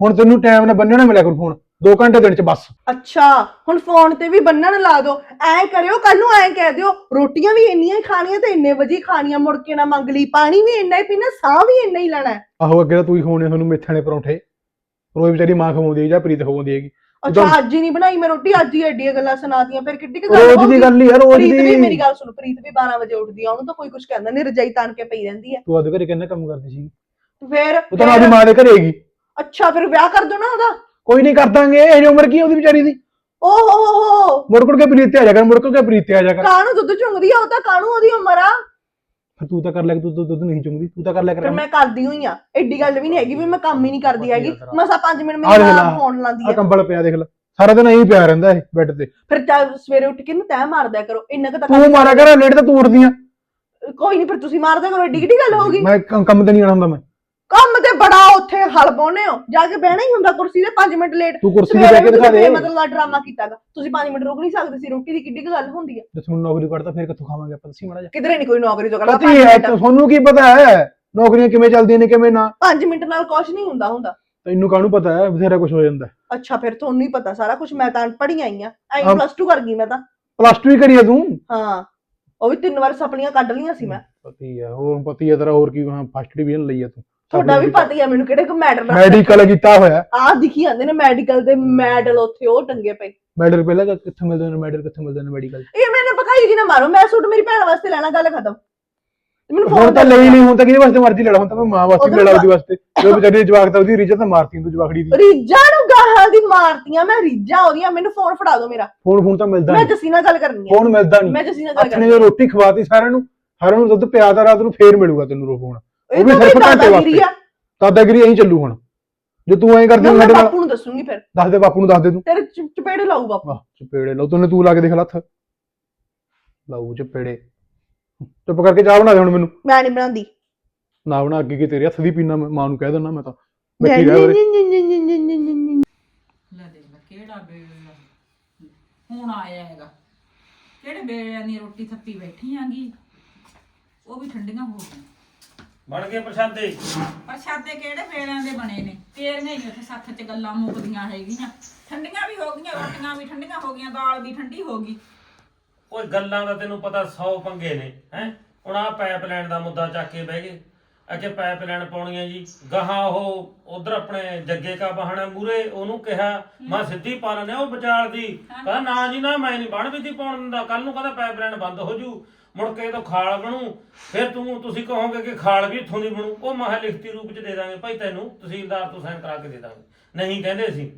ਹੁਣ ਤੈਨੂੰ ਟਾਈਮ ਨਾਲ ਬੰਨਣਾ ਮਿਲਿਆ ਕਰ ਫੋਨ 2 ਘੰਟੇ ਦਿਨ ਚ ਬਸ। ਅੱਛਾ ਹੁਣ ਫੋਨ ਤੇ ਵੀ ਬੰਨਣ ਲਾ ਦਿਓ ਐ ਕਰਿਓ ਕੱਲ ਨੂੰ ਐ ਕਹਿ ਦਿਓ ਰੋਟੀਆਂ ਵੀ ਇੰਨੀਆਂ ਹੀ ਖਾਣੀਆਂ ਤੇ ਇੰਨੇ ਵਜੇ ਹੀ ਖਾਣੀਆਂ ਮੁੜ ਕੇ ਨਾ ਮੰਗ ਲਈ ਪਾਣੀ ਵੀ ਇੰਨਾ ਹੀ ਪੀਣਾ ਸਾਹ ਵੀ ਇੰਨਾ ਹੀ ਲੈਣਾ। ਹੈ। ਆਹੋ ਅੱਗੇ ਤਾਂ ਤੂੰ ਹੀ ਖਵਾਉਣੇ ਤੁਹਾਨੂੰ ਮੇਥਿਆਂ ਦੇ ਪਰੌਂਠੇ। ਰੋਜ਼ ਵਿਚਾਰੀ ਮਾਂ ਖਵਾਉਂਦੀ ਹੈ ਜਾਂ ਪ੍ਰੀਤ ਖਵਾਉਂਦੀ ਹੈਗੀ। ਅੱਛਾ ਉਦੋਂ- ਅੱਜ ਹੀ ਨਹੀਂ ਬਣਾਈ ਮੈਂ ਰੋਟੀ ਅੱਜ ਹੀ ਐਡੀਆਂ ਗੱਲਾਂ ਸੁਣਾਤੀਆਂ ਫਿਰ ਕਿੱਡੀ ਕੁ ਗੱਲ ਰੋਜ਼ ਹੋਊਗੀ? ਦੀ ਗੱਲ ਹੀ ਆ ਰੋਜ਼ ਪ੍ਰੀਤ ਵੀ ਮੇਰੀ ਦੀ ਗੱਲ ਸੁਣ ਪ੍ਰੀਤ ਵੀ 12 ਵਜੇ ਉੱਠਦੀ ਆ ਉਹਨੂੰ ਤਾਂ ਕੋਈ ਕੁਝ ਕਹਿੰਦਾ ਨਹੀਂ ਰਜਾਈ ਤਾਣ ਕੇ ਪਈ ਰਹਿੰਦੀ ਹੈ ਤੂੰ ਆਦੇ ਘਰੇ ਕਿੰਨਾ ਕੰਮ ਕਰਦੀ ਸੀ ਫਿਰ ਉਹ ਤਾਂ ਆਪਣੀ ਮਾਂ ਦੇ ਘਰੇ ਹੈਗੀ। ਅੱਛਾ ਫਿਰ ਵਿਆਹ ਕਰ ਦੋ ਨਾ ਉਹਦਾ। ਕੋਈ ਨਹੀਂ ਕਰ ਦਾਂਗੇ ਇਹ ਉਮਰ ਕੀ ਆ ਉਹਦੀ ਵਿਚਾਰੀ ਦੀ? ਓ ਹੋ ਹੋ। ਹੋ ਮੁੜ ਕੁੜ ਕੇ ਪ੍ਰੀਤ ਤੇ ਆ ਜਾ ਕਰ ਮੁੜ ਕੁੜ ਕੇ ਪ੍ਰੀਤ ਤੇ ਆ ਜਾ ਕਰ। ਕਾਹਨੂੰ ਦੁੱਧ ਚੁੰਗਦੀ ਆ? ਉਹ ਤਾਂ ਕਾਹਨੂੰ ਉਹਦੀ ਉਮਰ ਆ? ਫਿਰ ਤੂੰ ਤਾਂ ਕਰ ਲੈ ਤੂੰ ਤੂੰ ਦੁੱਧ ਨਹੀਂ ਚੁੰਗਦੀ ਤੂੰ ਤਾਂ ਕਰ ਲੈ ਕਰ ਫਿਰ ਮੈਂ ਕਰਦੀ ਹੋਈ ਆ। ਐਡੀ ਗੱਲ ਵੀ ਨਹੀਂ ਹੈਗੀ ਵੀ ਮੈਂ ਕੰਮ ਹੀ ਨਹੀਂ ਕਰਦੀ ਹੈਗੀ। ਮਸਾ 5 ਮਿੰਟ ਦੇਖ। ਫੋਨ ਲਾਉਂਦੀ ਆ। ਹੈ ਕੰਬਲ ਪਿਆ ਦੇਖ ਲੈ। ਸਾਰਾ ਦਿਨ ਐਂ ਪਿਆ ਰਹਿੰਦਾ ਇਹ ਬੈੱਡ ਤੇ। ਫਿਰ ਸਵੇਰੇ ਉੱਠ ਕੇ ਨਾ ਤੈਅ ਮਾਰਦਿਆ ਕਰੋ। ਇੰਨਾ ਕੁ ਤਾਂ ਤੂੰ ਮਾਰਿਆ ਕਰ ਲੇਟ ਤਾਂ ਤੂੰ ਉੱਠਦੀ ਆ। ਕੋਈ ਨਹੀਂ ਫਿਰ ਤੁਸੀਂ ਮਾਰਦਿਆ ਕਰੋ। ਐਡੀ ਕਿੱਡੀ ਗੱਲ ਹੋ ਗਈ? ਮੈਂ ਕ- ਕੰਮ ਤੇ ਨਹੀਂ ਆਉਣਾ ਹੁੰਦਾ ਮੈਂ। ਕੰਮ ਤੇ ਬੜਾ ਉੱਥੇ ਹਲ ਪਾਉਨੇ ਹੋ। ਜਾ ਕੇ ਬਹਿਣਾ ਹੀ ਹੁੰਦਾ ਕੁਰਸੀ ਤੇ 5 ਮਿੰਟ ਲੇਟ ਤੂੰ ਕੁਰਸੀ ਤੇ ਬਹਿ ਕੇ ਦਿਖਾ ਦੇ। ਮਤਲਬ ਦਾ ਡਰਾਮਾ ਕੀਤਾਗਾ ਤੁਸੀਂ 5 ਮਿੰਟ ਰੁਕ ਨਹੀਂ ਸਕਦੇ ਸੀ ਰੋਟੀ ਦੀ ਕਿੱਡੀ ਕੁ ਗੱਲ ਹੁੰਦੀ ਹੈ ਜੇ ਤੁਹਾਨੂੰ ਨੌਕਰੀ ਕਰਦਾ ਫਿਰ ਕਿੱਥੋਂ ਖਾਵਾਂਗੇ ਆਪਾਂ? ਦੱਸੀ ਮਾੜਾ ਜਿਹਾ। ਕਿਧਰੇ ਨਹੀਂ ਕੋਈ ਨੌਕਰੀ ਤੋਂ ਕਰਦਾ ਪਤਾ ਹੀ ਤੁਹਾਨੂੰ ਕੀ ਪਤਾ ਹੈ? ਨੌਕਰੀਆਂ ਕਿਵੇਂ ਚੱਲਦੀਆਂ ਨੇ ਕਿਵੇਂ ਨਾ। 5 ਮਿੰਟ ਨਾਲ ਕੁਝ ਨਹੀਂ ਹੁੰਦਾ ਹੁੰਦਾ। ਤੈਨੂੰ ਕਾਹਨੂੰ ਪਤਾ ਹੈ? ਬਥੇਰਾ ਕੁਝ ਹੋ ਜਾਂਦਾ। ਅੱਛਾ ਫਿਰ ਤੁਹਾਨੂੰ ਹੀ ਪਤਾ ਸਾਰਾ ਕੁਝ ਮੈਂ ਤਾਂ ਪੜ੍ਹੀ ਆਈ ਆ। ਐਂ ਹਾਂ। ਪਲੱਸ 2 ਕਰ ਗਈ ਮੈਂ ਤਾਂ। ਪਲੱਸ 2 ਹੀ ਕਰੀ ਹੈ ਤੂੰ? ਹਾਂ। ਉਹ ਵੀ ਤਿੰਨ ਵਾਰ ਸਪਲੀਆਂ ਕੱਢ ਲੀਆਂ ਸੀ ਮੈਂ। ਪਤੀ ਹੈ ਹੋਰ ਪਤੀ ਹੈ ਤੇਰਾ ਹੋਰ ਕੀ ਹਾਂ ਫਸਟ ਡਿਵੀਜ਼ਨ ਲਈ ਹੈ ਤੂੰ। ਤੁਹਾਡਾ ਵੀ ਪਤਾ ਹੀ ਆ ਮੈਨੂੰ ਕਿਹੜੇ ਕੋ ਮੈਡਲ ਮੈਡੀਕਲ ਕੀਤਾ ਹੋਇਆ। ਆ ਦਿਖੀ ਜਾਂਦੇ ਨੇ ਮੈਡੀਕਲ ਦੇ ਮੈਡਲ ਉੱਥੇ ਉਹ ਟੰਗੇ ਪਏ। ਮੈਡਲ ਪਹਿਲਾਂ ਕਿ- ਕਿੱਥੇ ਮਿਲਦੇ ਨੇ ਮੈਡਲ ਕਿੱਥੇ ਮਿਲਦੇ ਨੇ ਮੈਡੀਕਲ ਇਹ ਮੈਨੇ ਪਕਾਈ ਜੀ ਨਾ ਮਾਰੋ ਮੈਂ ਸੂਟ ਮੇਰੀ ਭੈਣ ਵਾਸਤੇ ਲੈਣਾ ਗੱਲ ਖਤਮ। ਤੇ ਮੈਨੂੰ ਹੁਣ ਫੋਨ ਤਾਂ ਲਈ ਨਹੀਂ ਹੁਣ ਤਾਂ ਕਿਹਦੇ ਵਾਸਤੇ ਮਰਜ਼ੀ ਲੜਾ ਹੁਣ ਤਾਂ ਮੈਂ ਮਾਂ ਵਾਸਤੇ ਲੜਾ ਉਹਦੀ ਵਾਸਤੇ। ਜੋ ਵਿਚਾਰੀ ਜਵਾਕ ਤਾਂ ਉਹਦੀ ਰੀਜਾ ਤਾਂ ਮਾਰਤੀ ਤੂੰ ਜਵਾਕੜੀ ਦੀ। ਰੀਜਾ ਨੂੰ ਗਾਹਾਂ ਦੀ ਮਾਰਤੀਆਂ ਮੈਂ ਰੀਜਾ ਉਹਦੀਆਂ ਮੈਨੂੰ ਫੋਨ ਫੜਾ ਦਿਓ ਮੇਰਾ। ਫੋਨ ਫੋਨ ਤਾਂ ਮਿਲਦਾ ਮੈਂ ਨਹੀਂ ਜੱਸੀ ਨਾਲ ਗੱਲ ਕਰਨੀ ਹੈ ਫੋਨ ਮਿਲਦਾ ਨਹੀਂ ਮੈਂ ਜੱਸੀ ਨਾਲ ਗੱਲ ਨੇ ਕਰਨੀ ਜੋ ਰੋਟੀ ਖਵਾਤੀ ਸਾਰਿਆਂ ਨੂੰ ਸਾਰਿਆਂ ਨੂੰ ਦੁੱਧ ਪਿਆ ਤਾਂ ਰਾਤ ਨੂੰ ਫੇਰ ਮਿਲੂਗਾ ਤੈਨੂੰ ਫੋਨ ਇਹ ਉਹ ਵੀ ਤਾਂ ਸਿਰਫ ਘੰਟੇ ਦਾਦਾਗਿਰੀ ਵਾਸਤੇ। ਆ ਦਾਦਾਗਿਰੀ ਐਂ ਚੱਲੂ ਹੁਣ। ਜੇ ਤੂੰ ਐਂ ਕਰਦੀ ਮੈਂ ਸਾਡੇ ਨਾਲ ਬਾਪੂ ਨੂੰ ਦੱਸੂਗੀ ਫਿਰ। ਦੱਸ ਦੇ ਬਾਪੂ ਨੂੰ ਦੱਸ ਦੇ ਤੂੰ। ਤੇਰੇ ਚ- ਚਪੇੜੇ ਲਾਊ ਬਾਪੂ। ਚਪੇੜੇ ਲਾਉ ਤੂੰ ਤੂੰ ਲਾ ਕੇ ਦੇਖ ਲੱਥ ਲਾਉ ਚਪੇੜੇ। ਚੁੱਪ ਕਰਕੇ ਚਾਹ ਬਣਾ ਦੇ ਹੁਣ ਮੈਨੂੰ। ਮੈਂ ਨਹੀਂ ਬਣਾਉਂਦੀ। ਨਾ ਬਣਾ ਅੱਗੇ ਕੀ ਤੇਰੇ ਹੱਥ ਦੀ ਪੀਣਾ ਮੈਂ ਨੂੰ ਕਹਿ ਦਿੰਦਾ ਮੈਂ ਤਾਂ। ਬੈਠੀ ਰਹਿ ਉਰੇ। ਲੈ ਦੇਖ ਲੈ ਕਿਹੜਾ ਵੇਲਾ ਹੁਣ ਆਇਆ ਹੈਗਾ। ਕਿਹੜੇ ਵੇਲਿਆਂ ਦੀ ਰੋਟੀ ਥੱਪੀ ਬੈਠੀ ਆਂਗੀ ਉਹ ਵੀ ਠੰਡੀਆਂ ਹੋ ਗਈਆਂ। ਬਣ ਗਏ ਪ੍ਰਸ਼ਾਦੇ? ਪ੍ਰਸ਼ਾਦੇ ਕਿਹੜੇ ਵੇਲਿਆਂ ਦੇ ਬਣੇ ਨੇ? ਤੇਰੀਆਂ ਹੀ ਉੱਥੇ ਸੱਥ 'ਚ ਗੱਲਾਂ ਮੁੱਕਦੀਆਂ ਹੈਗੀਆਂ। ਠੰਡੀਆਂ ਵੀ ਹੋ ਗਈਆਂ ਰੋਟੀਆਂ ਵੀ ਠੰਡੀਆਂ ਹੋ ਗਈਆਂ ਦਾਲ ਵੀ ਠੰਡੀ ਹੋ ਗਈ। ਓਏ ਗੱਲਾਂ ਦਾ ਤੈਨੂੰ ਪਤਾ 100 ਪੰਗੇ ਨੇ ਹੈ? ਹੁਣ ਆ ਪਾਈਪਲਾਈਨ ਦਾ ਮੁੱਦਾ ਚੱਕ ਕੇ ਬਹਿ ਗਏ। ਅੱਗੇ ਪਾਈਪਲਾਈਨ ਪਾਉਣੀ ਹੈ ਜੀ। ਗਾਹਾਂ ਉਹ ਉਧਰ ਆਪਣੇ ਜੱਗੇ ਕਾ ਬਹਾਨਾ ਮੂਰੇ ਉਹਨੂੰ ਕਿਹਾ ਮੈਂ ਸਿੱਧੀ ਪਾ ਲੈਣੇ ਉਹ ਵਿਚਾਲ ਦੀ ਕਹਿੰਦਾ ਨਾ ਜੀ ਨਾ ਮੈਂ ਨਹੀਂ ਬਣ ਵੀ ਦੀ ਪਾਉਣ ਦਿੰਦਾ। ਕੱਲ ਨੂੰ ਕਹਿੰਦਾ ਪਾਈਪਲਾਈਨ ਬੰਦ ਹੋ ਜੂ। ਮੁੜ ਕੇ ਤੋਂ ਖਾਲ ਬਣੂ, ਫਿਰ ਤੂੰ, ਤੁਸੀਂ ਕਹੋਗੇ ਕਿ ਖਾਲ ਵੀ ਇੱਥੋਂ ਦੀ ਬਣੂ। ਉਹ ਮਹਾ ਲਿਖਤੀ ਰੂਪ ਚ ਦੇ ਦਾਂਗੇ ਭਾਈ ਤੈਨੂੰ, ਤਹਿਸੀਲਦਾਰ ਤੋਂ ਸਾਈਨ ਕਰਾ ਕੇ ਦੇ ਦਾਂਗੇ। ਨਹੀਂ ਕਹਿੰਦੇ ਸੀ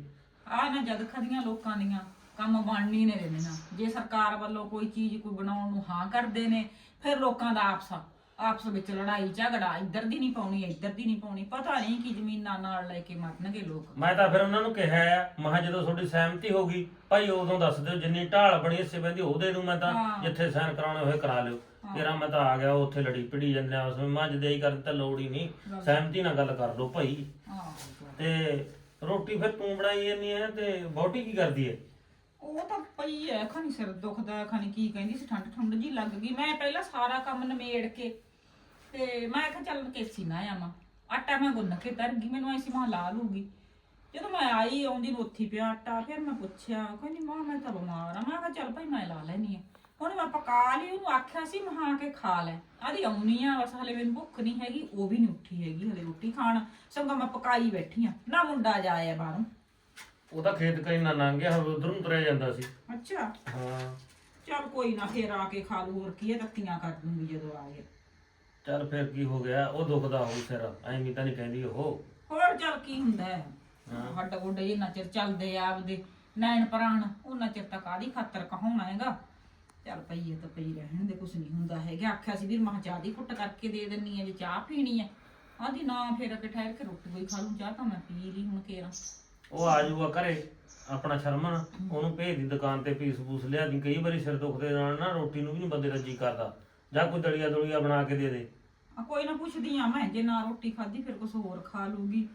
ਆ ਨਾ ਜਦ ਖਦੀਆਂ ਲੋਕਾਂ ਦੀਆਂ, ਕੰਮ ਬਣਨੀ ਨੇ ਰਹਿਣਾ ਜੇ ਸਰਕਾਰ ਵੱਲੋਂ ਕੋਈ ਚੀਜ਼ ਕੋਈ ਬਣਾਉਣ ਨੂੰ ਹਾਂ ਕਰਦੇ ਨੇ, ਫਿਰ ਲੋਕਾਂ ਦਾ ਆਪਸਾ ਆਪਸ ਵਿੱਚ ਲੜਾਈ ਝਗੜਾ ਇੱਧਰ ਦੀ ਨਹੀਂ ਪਾਉਣੀ ਇੱਧਰ ਦੀ ਨਹੀਂ ਪਾਉਣੀ ਪਤਾ ਨਹੀਂ ਕੀ ਜ਼ਮੀਨਾਂ ਨਾਲ ਲੈ ਕੇ ਮਰਨਗੇ ਲੋਕ। ਮੈਂ ਤਾਂ ਫਿਰ ਉਹਨਾਂ ਨੂੰ ਕਿਹਾ ਆ ਮਹਾ ਜਦੋਂ ਤੁਹਾਡੀ ਸਹਿਮਤੀ ਹੋ ਗਈ ਭਾਈ ਉਦੋਂ ਦੱਸ ਦਿਓ ਜਿੰਨੀ ਢਾਲ ਬਣੀ ਹਿੱਸੇ ਬੰਦੀ ਉਹ ਦੇ ਦੂੰ ਮੈਂ ਤਾਂ ਹਾਂ। ਜਿੱਥੇ ਸਾਈਨ ਕਰਾਉਣੇ ਹੋਏ ਕਰਾ ਲਿਓ। ਤੇਰਾ ਮੈਂ ਤਾਂ ਆ ਗਿਆ ਉੱਥੇ ਲੜੀ ਪਿੜੀ ਜਾਂਦੇ ਆ ਉਸ ਵਿੱਚ ਮੈਂ ਜਦੇ ਹੀ ਕਰਨ ਤਾਂ ਲੋੜ ਹੀ ਨਹੀਂ ਸਹਿਮਤੀ ਨਾਲ ਗੱਲ ਕਰ ਲਓ ਭਾਈ। ਹਾਂ ਤੇ ਰੋਟੀ ਫਿਰ ਤੂੰ ਬਣਾਈ ਜਾਂਦੀ ਹੈ ਤੇ ਬੋਟੀ ਕੀ ਕਰਦੀ ਹੈ ਉਹ ਤਾਂ ਪਈ ਐ ਖਾਨੀ ਸਿਰ ਦੁਖਦਾ ਖਾਨੀ ਕੀ ਕਹਿੰਦੀ, ਸੀ ਠੰਡ ਠੰਡ ਜੀ ਲੱਗ ਗਈ। ਮੈਂ ਪਹਿਲਾਂ ਸਾਰਾ ਕੰਮ ਨਿਮੇੜ ਕੇ ਤੇ ਮੈਂ ਕਿਹਾ ਚੱਲ ਕੇਸੀ ਨਾ ਆਵਾਂ। ਆਟਾ ਮੈਂ ਗੁੰਨ ਕੇ ਧਰ ਗਈ, ਮੈਨੂੰ ਐਸੀ ਮਾਂ ਲਾ ਲੂਗੀ ਜਦੋਂ ਮੈਂ ਆਈ, ਆਉਂਦੀ ਨੂੰ ਉੱਥੀ ਪਿਆ ਆਟਾ, ਫਿਰ ਮੈਂ ਪੁੱਛਿਆ, ਕਹਿੰਦੀ ਮਾਂ ਮੈਂ ਤਾਂ ਬਿਮਾਰ ਆ। ਮੈਂ ਕਿਹਾ ਚੱਲ ਭਾਈ ਮੈਂ ਲਾ ਲੈਣੀ ਆ। ਹੁਣ ਮੈਂ ਪਕਾ ਲਈ, ਉਹਨੂੰ ਆਖਿਆ ਸੀ ਮਹਾ ਕੇ ਖਾ ਲੈ। ਆਦੀ ਆਉਣੀ ਆ, ਬਸ ਹਲੇ ਮੈਨੂੰ ਭੁੱਖ ਨਹੀਂ ਹੈਗੀ, ਉਹ ਵੀ ਨਹੀਂ ਉੱਠੀ ਹੈਗੀ ਹਲੇ ਰੋਟੀ ਖਾਣ। ਸੰਗਾ ਮੈਂ ਪਕਾਈ ਬੈਠੀ ਆ। ਨਾ ਮੁੰਡਾ ਜਾਇਆ ਬਾਹਰੋਂ। ਉਹਦਾ ਖੇਤ ਕਈ ਨਾ ਲੰਘ ਗਿਆ ਉਧਰ ਨੂੰ ਤੁਰਿਆ ਜਾਂਦਾ ਸੀ। ਅੱਛਾ। ਹਾਂ। ਚੱਲ ਕੋਈ ਨਾ ਫੇਰ ਆ ਕੇ ਖਾ ਲੂ ਹੋਰ ਕੀ ਹੈ ਤੱਤੀਆਂ ਕਰ ਦੂੰਗੀ ਜਦੋਂ ਆ ਗਏ। ਚੱਲ ਫਿਰ ਕੀ ਹੋ ਗਿਆ ਉਹ ਦੁਖਦਾ ਹੋ ਸਿਰ ਐਵੇਂ ਤਾਂ ਨਹੀਂ ਕਹਿੰਦੀ ਉਹ। ਹੋਰ ਚੱਲ ਕੀ ਹੁੰਦਾ ਹੈ? ਹੱਡ ਗੋਡੇ ਜਿੰਨਾ ਚਿਰ ਚੱਲਦੇ ਆ ਆਪਦੇ ਨੈਣ ਪ੍ਰਾਣ ਉਹਨਾਂ ਚਿਰ ਤੱਕ ਆਦੀ ਖਾਤਰ ਕਹਾਉਣਾ ਹੈਗਾ। ਚੱਲ ਪਈ ਹੈ ਤਾਂ ਪਈ ਰਹਿਣ ਦੇ ਕੁਛ ਨਹੀਂ ਹੁੰਦਾ ਹੈਗਾ। ਆਖਿਆ ਸੀ ਵੀਰ ਮਾਂ ਚਾਹ ਦੀ ਘੁੱਟ ਕਰਕੇ ਦੇ ਦਿੰਨੀ ਆ ਜੇ ਚਾਹ ਪੀਣੀ ਹੈ ਆਦੀ ਨਾ ਫੇਰ ਅੱਗੇ ਠਹਿਰ ਕੇ ਰੋਟੀ ਕੋਈ ਖਾ ਲੂੰ ਚਾਹ ਤਾਂ ਮੈਂ ਪੀ ਲਈ ਹੁਣ ਕੇਰਾ ਉਹ ਆ ਜਾਊਗਾ ਘਰੇ ਆਪਣਾ ਸ਼ਰਮਨ ਉਹਨੂੰ ਭੇਜ ਦੀ ਦੁਕਾਨ ਤੇ ਪੀਸ ਪੂਸ ਲਿਆ ਦੀ ਕਈ ਵਾਰੀ ਸਿਰ ਦੁਖਦੇ ਨਾਲ ਨਾ ਰੋਟੀ ਨੂੰ ਵੀ ਨਹੀਂ ਬੰਦੇ ਦਾ ਜੀ ਕਰਦਾ ਜਾਂ ਕੋਈ ਦਲੀਆ ਦੁਲੀਆ ਬਣਾ ਕੇ ਦੇ ਦੇ। ਆ ਕੋਈ ਨਾ ਪੁੱਛਦੀ ਆ ਮੈਂ ਜੇ ਨਾ ਰੋਟੀ ਖਾਧੀ ਫਿਰ ਕੁਛ ਹੋਰ ਖਾ ਲੂਗੀ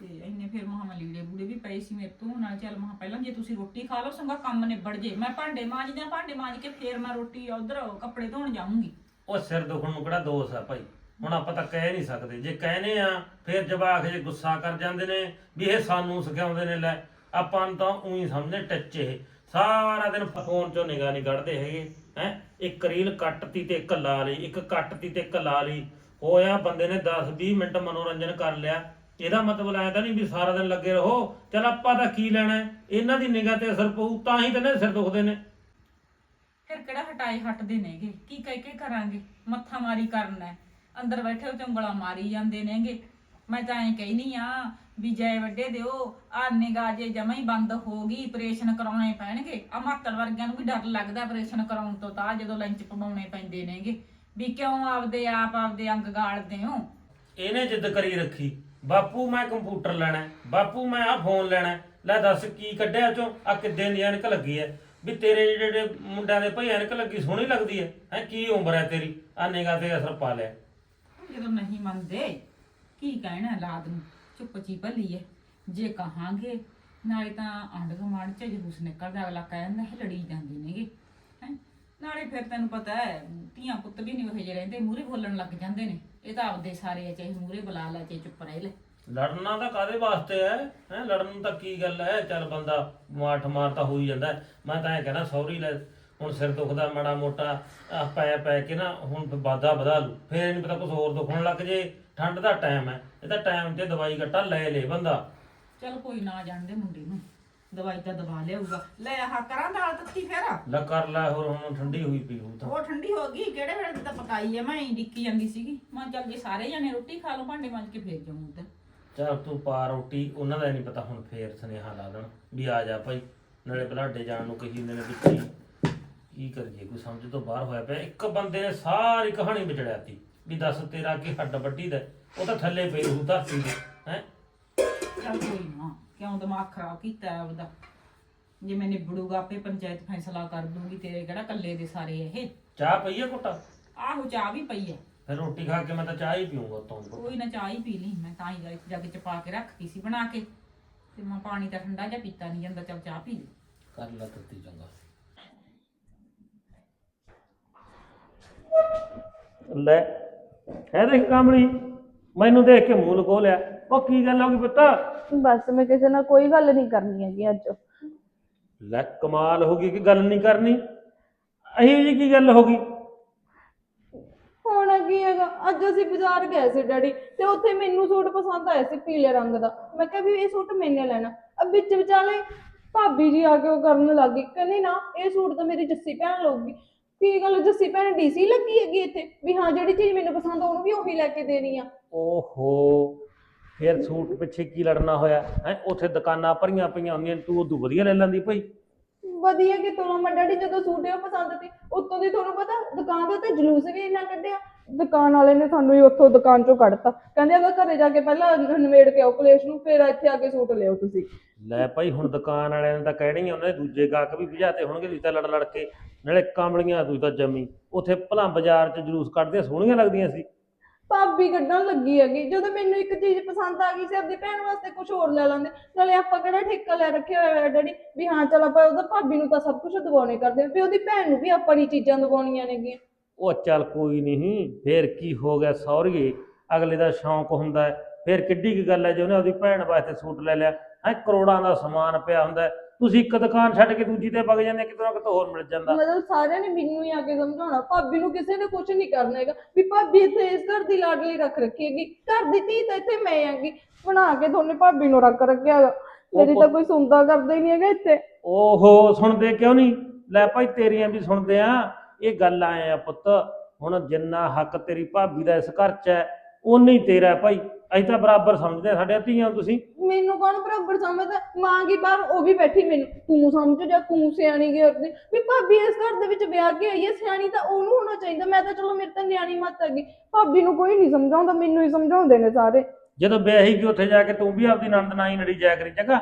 ਤੇ ਇੰਨੇ ਫਿਰ ਮਹਾ ਮੈਂ ਲੀੜੇ ਬੂੜੇ ਵੀ ਪਏ ਸੀ ਮੇਰੇ ਤੋਂ ਨਾਲ ਚੱਲ ਮਹਾ ਪਹਿਲਾਂ ਜੇ ਤੁਸੀਂ ਰੋਟੀ ਖਾ ਲਓ ਸੰਗਾ ਕੰਮ ਨਿਬੜ ਜੇ। ਮੈਂ ਭਾਂਡੇ ਮਾਂਜਦਾ ਭਾਂਡੇ ਮਾਂਜ ਕੇ ਫੇਰ ਮੈਂ ਰੋਟੀ ਉਧਰ ਕੱਪੜੇ ਧੋਣ ਜਾਊਂਗੀ। ਉਹ ਸਿਰ ਦੁਖਣ ਨੂੰ ਕਿਹੜਾ ਦੋਸ ਆ ਭਾਈ? ਹੁਣ ਆਪਾਂ ਤਾਂ ਕਹਿ ਨਹੀਂ ਸਕਦੇ। ਜੇ ਕਹਿੰਦੇ ਆ, ਫਿਰ ਜਵਾਕ ਜੇ ਗੁੱਸਾ ਕਰ ਜਾਂਦੇ ਨੇ ਵੀ ਇਹ ਸਾਨੂੰ ਸਿਖਾਉਂਦੇ ਨੇ, ਲੈ, ਆਪਾਂ ਨੂੰ ਤਾਂ ਉਹੀ ਸਮਝਦੇ ਟੱਚ ਇਹ। ਸਾਰਾ ਦਿਨ ਫੋਨ ਚੋਂ ਨਿਗਾਹ ਨਹੀਂ ਕੱਢਦੇ ਹੈਗੇ, ਹੈ? ਇੱਕ ਰੀਲ ਕੱਟਤੀ ਤੇ ਇੱਕ ਲਾ ਲਈ, ਇੱਕ ਕੱਟਤੀ ਤੇ ਇੱਕ ਲਾ ਲਈ। ਹੋਇਆ ਬੰਦੇ ਨੇ 10 20 ਮਿੰਟ ਮਨੋਰੰਜਨ ਕਰ ਲਿਆ। ਇਹਦਾ ਮਤਲਬ ਐ ਤਾਂ ਨਹੀਂ ਵੀ ਸਾਰਾ ਦਿਨ ਲੱਗੇ ਰਹੋ। ਚਲ ਆਪਾਂ ਤਾਂ ਕੀ ਲੈਣਾ ਇਹਨਾਂ ਦੀ ਨਿਗਾਹ ਤੇ ਅਸਰ ਪਊ, ਤਾਂ ਹੀ ਤਾਂ ਇਹਨਾਂ ਦੇ ਸਿਰ ਦੁਖਦੇ ਨੇ। ਫਿਰ ਕਿਹੜਾ ਹਟਾਏ ਹਟਦੇ ਨੇਗੇ? ਕੀ ਕਹਿ ਕੇ ਕਰਾਂਗੇ? ਮੱਥਾ ਮਾਰੀ ਕਰਨਾ ਹੈ। ਅੰਦਰ ਬੈਠੇ ਹੋ ਉਂਗਲਾਂ ਮਾਰੀ ਜਾਂਦੇ ਨੇਗੇ। ਮੈਂ ਤਾਂ ਐਂ ਕਹਿਨੀ ਆ ਵੀ ਜੈ ਵੱਡੇ ਦਿਓ ਆ ਨਿਗਾਹ ਜੇ ਜਮਾ ਹੀ ਬੰਦ ਹੋ ਗਈ ਆਪਰੇਸ਼ਨ ਕਰਾਉਣੇ ਪੈਣਗੇ। ਆ ਮਾਤੜ ਵਰਗਿਆਂ ਨੂੰ ਵੀ ਡਰ ਲੱਗਦਾ ਆਪਰੇਸ਼ਨ ਕਰਾਉਣ ਤੋਂ ਤਾਂ ਜਦੋਂ ਲੰਚ ਪਵਾਉਣੇ ਪੈਂਦੇ ਨੇਗੇ। ਵੀ ਕਿਉਂ ਆਪਦੇ ਆਪ ਆਪਦੇ ਅੰਗ ਗਾਲਦੇ ਹੋ? ਇਹਨੇ ਜਿੱਦ ਕਰੀ ਰੱਖੀ। ਬਾਪੂ ਮੈਂ ਕੰਪਿਊਟਰ ਲੈਣਾ ਹੈ, ਬਾਪੂ ਮੈਂ ਆ ਫੋਨ ਲੈਣਾ ਹੈ। ਲੈ ਦੱਸ ਕੀ ਕੱਢਿਆ ਚੋਂ? ਆ ਕਿੱਦੇ ਦੀ ਐਨਕ ਲੱਗੀ ਹੈ ਵੀ ਤੇਰੇ ਜਿਹੜੇ ਮੁੰਡਿਆਂ ਦੇ ਭਈ ਐਨਕ ਲੱਗੀ ਸੋਹਣੀ ਲੱਗਦੀ ਹੈ ਹੈ ਕੀ ਉਮਰ ਹੈ ਤੇਰੀ? ਆ ਨਿਗਾਹ ਤੇ ਅਸਰ ਪਾ ਲਿਆ। ਜਦੋਂ ਨਹੀਂ ਮੰਨਦੇ, ਕੀ ਕਹਿਣਾ ਲਾਦ ਨੂੰ? ਚੁੱਪ ਚੀ ਭਲੀ ਜੇ ਕਹਾਂਗੇ, ਨਾਲੇ ਤਾਂ ਆਂਢ ਗੁਆਂਢ ਚ ਜਲੂਸ ਨਿਕਲਦਾ, ਅਗਲਾ ਕਹਿ ਹੈ ਲੜੀ ਜਾਂਦੇ ਨੇਗੇ ਹੈ? ਨਾਲੇ ਫਿਰ ਤੈਨੂੰ ਪਤਾ ਹੈ, ਧੀਆਂ ਪੁੱਤ ਵੀ ਨਹੀਂ ਉਹ ਜਿਹੇ ਰਹਿੰਦੇ, ਮੂਹਰੇ ਬੋਲਣ ਲੱਗ ਜਾਂਦੇ ਨੇ। ਇਹ ਤਾਂ ਆਪਦੇ ਸਾਰੇ ਆ, ਚਾਹੇ ਮੂਹਰੇ ਬੁਲਾ ਲੈ, ਚਾਹੇ ਚੁੱਪ ਰਹਿ ਲੈ। ਲੜਨਾ ਤਾਂ ਕਾਦੇ ਵਾਸਤੇ ਹੈ? ਹੈ? ਲੜਨ ਨੂੰ ਤਾਂ ਕੀ ਗੱਲ ਹੈ? ਚੱਲ ਬੰਦਾ ਮਾਠ ਮਾਰ ਤਾਂ ਹੋ ਹੀ ਜਾਂਦਾ ਹੈ। ਮੈਂ ਤਾਂ ਇਹ ਕਹਿੰਦਾ ਸੌਰੀ ਲੈ ਹੁਣ ਸਿਰ ਦੁਖਦਾ ਮਾੜਾ ਮੋਟਾ ਆਹ ਪੈ ਪੈ ਕੇ ਨਾ ਹੁਣ ਵਾਦਾ ਵਧਾ ਲੂ। ਫੇਰ ਨਹੀਂ ਪਤਾ ਕੁਝ ਹੋਰ ਦੁਖਣ ਲੱਗ ਜੇ। ਠੰਡ ਦਾ ਟਾਈਮ ਹੈ। ਇਹ ਤਾਂ ਟਾਈਮ ਤੇ ਦਵਾਈ ਘੱਟਾ ਲੈ ਲੇ ਬੰਦਾ। ਚਲ ਕੋਈ ਨਾ ਜਾਣਦੇ ਮੁੰਡੇ ਨੂੰ। ਦਵਾਈ ਤਾਂ ਦਵਾ ਲਿਆਊਗਾ। ਲੈ ਆਹ ਕਰਾਂ ਨਾਲ ਤੱਤੀ ਫੇਰ? ਲੈ ਕਰ ਲੈ ਹੋਰ ਹੁਣ ਠੰਡੀ ਹੋਈ ਪਈ ਤਾਂ। ਉਹ ਠੰਡੀ ਹੋ ਗਈ? ਕਿਹੜੇ ਵੇਲੇ ਦੀ ਤਾਂ ਪਕਾਈ ਐ ਮੈਂ ਹੀ ਡਿੱਕੀ ਜਾਂਦੀ ਸੀਗੀ। ਮੈਂ ਚੱਲ ਜੇ ਸਾਰੇ ਜਣੇ ਰੋਟੀ ਖਾ ਲਓ ਭਾਂਡੇ ਮਾਂਜ ਕੇ ਫੇਰ ਜਾਊਂ ਉੱਧਰ। ਚੱਲ ਤੂੰ ਪਾ ਰੋਟੀ ਉਹਨਾਂ ਦਾ ਨਹੀਂ ਪਤਾ ਹੁਣ ਫੇਰ ਸੁਨੇਹਾ ਲਾ ਦੇਣ ਵੀ ਆ ਜਾ ਭਾਈ। ਨਾਲੇ ਬਲਾਡੇ ਜਾਣ ਨੂੰ ਕਹੀ ਜਾਂਦੇ ਨੇ ਵਿੱਚ ਹੀ। ਕੀ ਕਰੀਏ? ਕੋਈ ਸਮਝ ਤੋਂ ਬਾਹਰ ਹੋਇਆ ਪਿਆ। ਇੱਕ ਬੰਦੇ ਨੇ ਸਾਰੀ ਕਹਾਣੀ ਵਿਚੜਿਆਤੀ ਵੀ ਦੱਸ ਤੇਰਾ ਕੀ ਹੱਡ ਵੱਡੀ ਦਾ। ਉਹ ਤਾਂ ਥੱਲੇ ਪਈ ਰਹੂ ਧਰਤੀ ਦੇ ਹੈ? ਚੱਲ ਕੋਈ ਨਾ ਕਿਉਂ ਦਿਮਾਗ ਖਰਾਬ ਕੀਤਾ ਹੈ ਉਹਦਾ ਜੇ ਮੈਂ ਨਿਬੜੂਗਾ ਆਪੇ ਪੰਚਾਇਤ ਫੈਸਲਾ ਕਰ ਦੂੰਗੀ ਤੇਰੇ ਕਿਹੜਾ ਕੱਲੇ ਦੇ ਸਾਰੇ ਇਹ? ਚਾਹ ਪਈਏ ਘੁੱਟਾ? ਆਹੋ ਚਾਹ ਵੀ ਪਈ ਐ ਫਿਰ ਰੋਟੀ ਖਾ ਕੇ ਮੈਂ ਤਾਂ ਚਾਹ ਹੀ ਪੀਊਂਗਾ ਤੋਂ ਕੋਈ ਨਾ ਚਾਹ ਹੀ ਪੀ ਲਈ। ਮੈਂ ਤਾਂ ਹੀ ਜਾ- ਜੱਗ ਚ ਪਾ ਕੇ ਰੱਖਤੀ ਸੀ ਬਣਾ ਕੇ। ਤੇ ਮੈਂ ਪਾਣੀ ਤਾਂ ਠੰਡਾ ਜਿਹਾ ਪੀਤਾ ਨਹੀਂ ਜਾਂਦਾ ਚੱਲ ਚਾਹ ਪੀ ਲਈ। ਕਰ ਲੈ ਤੱਤੀ ਚੰਗਾ। ਲੈ ਹੈ ਦੇਖ ਕਾਮਲੀ ਮੈਨੂੰ ਦੇਖ ਕੇ ਮੂੰਹ ਲਗੋ ਲਿਆ। ਉਹ ਕੀ ਗੱਲ ਹੋ ਗਈ ਪੁੱਤ? ਬਸ ਮੈਂ ਕਿਸੇ ਨਾਲ ਕੋਈ ਗੱਲ ਨਹੀਂ ਕਰਨੀ ਹੈਗੀ ਅੱਜ। ਲੈ ਕਮਾਲ ਹੋ ਗਈ ਕਿ ਗੱਲ ਨਹੀਂ ਕਰਨੀ? ਅਹੀ ਜੀ ਕੀ ਗੱਲ ਹੋ ਗਈ? ਹੋਣਾ ਕੀ ਹੈਗਾ? ਅੱਜ ਅਸੀਂ ਬਾਜ਼ਾਰ ਗਏ ਸੀ ਡੈਡੀ ਤੇ ਉੱਥੇ ਮੈਨੂੰ ਸੂਟ ਪਸੰਦ ਆਇਆ ਸੀ ਪੀਲੇ ਰੰਗ ਦਾ। ਮੈਂ ਕਿਹਾ ਵੀ ਇਹ ਸੂਟ ਮੈਨੇ ਲੈਣਾ। ਅਬ ਵਿੱਚ ਵਿਚਾਲੇ ਭਾਬੀ ਜੀ ਆ ਕੇ ਉਹ ਕਰਨ ਲੱਗੀ ਕਹਿੰਦੀ ਨਾ ਇਹ ਸੂਟ ਤਾਂ ਮੇਰੀ ਜੱਸੀ ਭੈਣ ਲਊਗੀ। ਕੀ ਗੱਲ ਜੱਸੀ ਭੈਣ ਡੀਸੀ ਲੱਗੀ ਹੈਗੀ ਇੱਥੇ? ਵੀ ਹਾਂ ਜਿਹੜੀ ਚੀਜ਼ ਮੈਨੂੰ ਪਸੰਦ ਆ ਉਹਨੂੰ ਵੀ ਉਹੀ ਲੈ ਕੇ ਦੇਣੀ ਆ। ਓਹੋ ਫਿਰ ਸੂਟ ਪਿੱਛੇ ਕੀ ਲੜਨਾ ਹੋਇਆ? ਹੈ ਉੱਥੇ ਦੁਕਾਨਾਂ ਭਰੀਆਂ ਪਈਆਂ ਹੁੰਦੀਆਂ ਤੂੰ ਉਦੋਂ ਵਧੀਆ ਲੈ ਲੈਂਦੀ ਭਾਈ। ਵਧੀਆ ਕਿ ਤੋਲਾ ਮੈਂ ਡੈਡੀ ਜਦੋਂ ਸੂਟ ਇਹ ਪਸੰਦ ਸੀ। ਉੱਤੋਂ ਦੀ ਤੁਹਾਨੂੰ ਪਤਾ ਦੁਕਾਨ ਦਾ ਤਾਂ ਜਲੂਸ ਵੀ ਇੰਨਾ ਕੱਢਿਆ। ਦੁਕਾਨ ਵਾਲੇ ਨੇ ਸਾਨੂੰ ਹੀ ਉੱਥੋਂ ਦੁਕਾਨ ਚੋਂ ਕੱਢਤਾ। ਕਹਿੰਦੇ ਅਗਰ ਘਰੇ ਜਾ ਕੇ ਪਹਿਲਾਂ ਨਵੇੜ ਕੇ ਆਓ ਕਲੇਸ਼ ਨੂੰ ਫਿਰ ਇੱਥੇ ਆ ਕੇ ਸੂਟ ਲਿਓ ਤੁਸੀਂ। ਲੈ ਭਾਈ ਹੁਣ ਦੁਕਾਨ ਵਾਲਿਆਂ ਨੇ ਤਾਂ ਕਹਿਣੀ ਉਹਨਾਂ ਦੇ ਦੂਜੇ ਗਾਹਕ ਵੀ ਭਜਾਤੇ ਹੋਣਗੇ ਤੁਸੀਂ ਤਾਂ ਲੜ ਲੜ ਕੇ। ਨਾਲੇ ਕਾਮਲੀਆਂ ਤੂੰ ਤਾਂ ਜੰਮੀ। ਉੱਥੇ ਭਲਾ ਬਾਜ਼ਾਰ 'ਚ ਜਲੂਸ ਕੱਢਦੀਆਂ ਸੋਹਣੀਆਂ ਲੱਗਦੀਆਂ ਸੀ। ਭਾਬੀ ਕੱਢਣ ਲੱਗੀ ਹੈਗੀ। ਜਦੋਂ ਮੈਨੂੰ ਇੱਕ ਚੀਜ਼ ਪਸੰਦ ਆ ਗਈ ਸੀ ਆਪਣੀ ਭੈਣ ਵਾਸਤੇ ਕੁਝ ਹੋਰ ਲੈ ਲੈਂਦੇ। ਨਾਲੇ ਆਪਾਂ ਕਿਹੜਾ ਠੇਕਾ ਲੈ ਰੱਖਿਆ ਹੋਇਆ ਹੈ ਡੈਡੀ? ਵੀ ਹਾਂ ਚਲ ਆਪਾਂ ਉਹਦਾ ਭਾਬੀ ਨੂੰ ਤਾਂ ਸਭ ਕੁਝ ਦਿਵਾਉਣੇ ਕਰਦੇ ਹਾਂ, ਵੀ ਉਹਦੀ ਭੈਣ ਨੂੰ ਵੀ ਆਪਾਂ ਨੇ ਚੀਜ਼ਾਂ ਦਿਵਾਉਣੀਆਂ ਨੇਗੀਆਂ। ਉਹ ਚੱਲ ਕੋਈ ਨਹੀਂ ਫੇਰ ਕੀ ਹੋ ਗਿਆ ਸੌਰੀਏ? ਅਗਲੇ ਦਾ ਸ਼ੌਂਕ ਹੁੰਦਾ ਹੈ। ਫੇਰ ਕਿੱਡੀ ਕੀ ਗੱਲ ਹੈ ਜੇ ਉਹਨੇ ਉਹਦੀ ਭੈਣ ਵਾਸਤੇ ਸੂਟ ਲੈ ਲਿਆ। ਹੈ ਕਰੋੜਾਂ ਦਾ ਸਮਾਨ ਪਿਆ ਹੁੰਦਾ ਹੈ। ਤੁਸੀਂ ਇੱਕ ਦੁਕਾਨ ਛੱਡ ਕੇ ਦੂਜੀ ਤੇ ਵਗ ਜਾਂਦੇ ਕਿਤੋਂ ਨਾ ਕਿਤੋਂ ਹੋਰ ਮਿਲ ਜਾਂਦਾ। ਮਤਲਬ ਸਾਰਿਆਂ ਨੇ ਮੈਨੂੰ ਹੀ ਆ ਕੇ ਸਮਝਾਉਣਾ ਭਾਬੀ ਨੂੰ ਕਿਸੇ ਨੇ ਕੁਝ ਨਹੀਂ ਕਰਨਾ ਹੈਗਾ ਵੀ ਭਾਬੀ ਇੱਥੇ ਇਸ ਘਰ ਦੀ ਲਾਡਲੀ ਰੱਖ ਰੱਖੀ ਹੈਗੀ ਘਰ ਦੀ ਧੀ ਤਾਂ ਇੱਥੇ ਮੈਂ ਆਂਗੀ ਬਣਾ ਕੇ ਤੁਹਾਨੇ ਭਾਬੀ ਨੂੰ ਰੱਖ ਰੱਖਿਆ ਹੈਗਾ। ਮੇਰੀ ਤਾਂ ਕੋਈ ਸੁਣਦਾ ਕਰਦਾ ਹੀ ਨਹੀਂ ਹੈਗਾ ਇੱਥੇ। ਓਹੋ ਸੁਣਦੇ ਕਿਉਂ ਨਹੀਂ? ਲੈ ਭਾਈ ਤੇਰੀਆਂ ਵੀ ਸੁਣਦੇ ਆ ਇਹ ਗੱਲ ਆਏ ਆ ਪੁੱਤ ਹੁਣ ਜਿੰਨਾ ਹੱਕ ਤੇਰੀ ਭਾਬੀ ਦਾ ਇਸ ਘਰ 'ਚ ਹੈ ਉਨਾ ਹੀ ਤੇਰਾ ਹੈ ਭਾਈ। ਅਸੀਂ ਤਾਂ ਬਰਾਬਰ ਸਮਝਦੇ ਆ ਸਾਡੇ ਧੀਆਂ ਨੂੰ ਤੁਸੀਂ। ਮੈਨੂੰ ਕੌਣ ਬਰਾਬਰ ਸਮਝਦਾ? ਮਾਂ ਕੀ ਬਾਹਰ ਉਹ ਵੀ ਬੈਠੀ ਮੈਨੂੰ। ਤੂੰ ਸਮਝ ਜਾ ਤੂੰ ਸਿਆਣੀ ਗਈ ਉਹਦੀ ਵੀ ਭਾਬੀ ਇਸ ਘਰ ਦੇ ਵਿੱਚ ਵਿਆਹ ਕੇ ਆਈ ਹੈ ਸਿਆਣੀ ਤਾਂ ਉਹਨੂੰ ਹੋਣਾ ਚਾਹੀਦਾ। ਮੈਂ ਤਾਂ ਚਲੋ ਮੇਰੇ ਤਾਂ ਨਿਆਣੀ ਮੱਤ ਹੈਗੀ। ਭਾਬੀ ਨੂੰ ਕੋਈ ਨਹੀਂ ਸਮਝਾਉਂਦਾ ਮੈਨੂੰ ਹੀ ਸਮਝਾਉਂਦੇ ਨੇ ਸਾਰੇ। ਜਦੋਂ ਵਿਆਹੀ ਕਿ ਉੱਥੇ ਜਾ ਕੇ ਤੂੰ ਵੀ ਆਪਦੀ ਨੰਦ ਨਾਈ ਲੜੀ ਜਾਇਆ ਕਰੀ ਚੰਗਾ?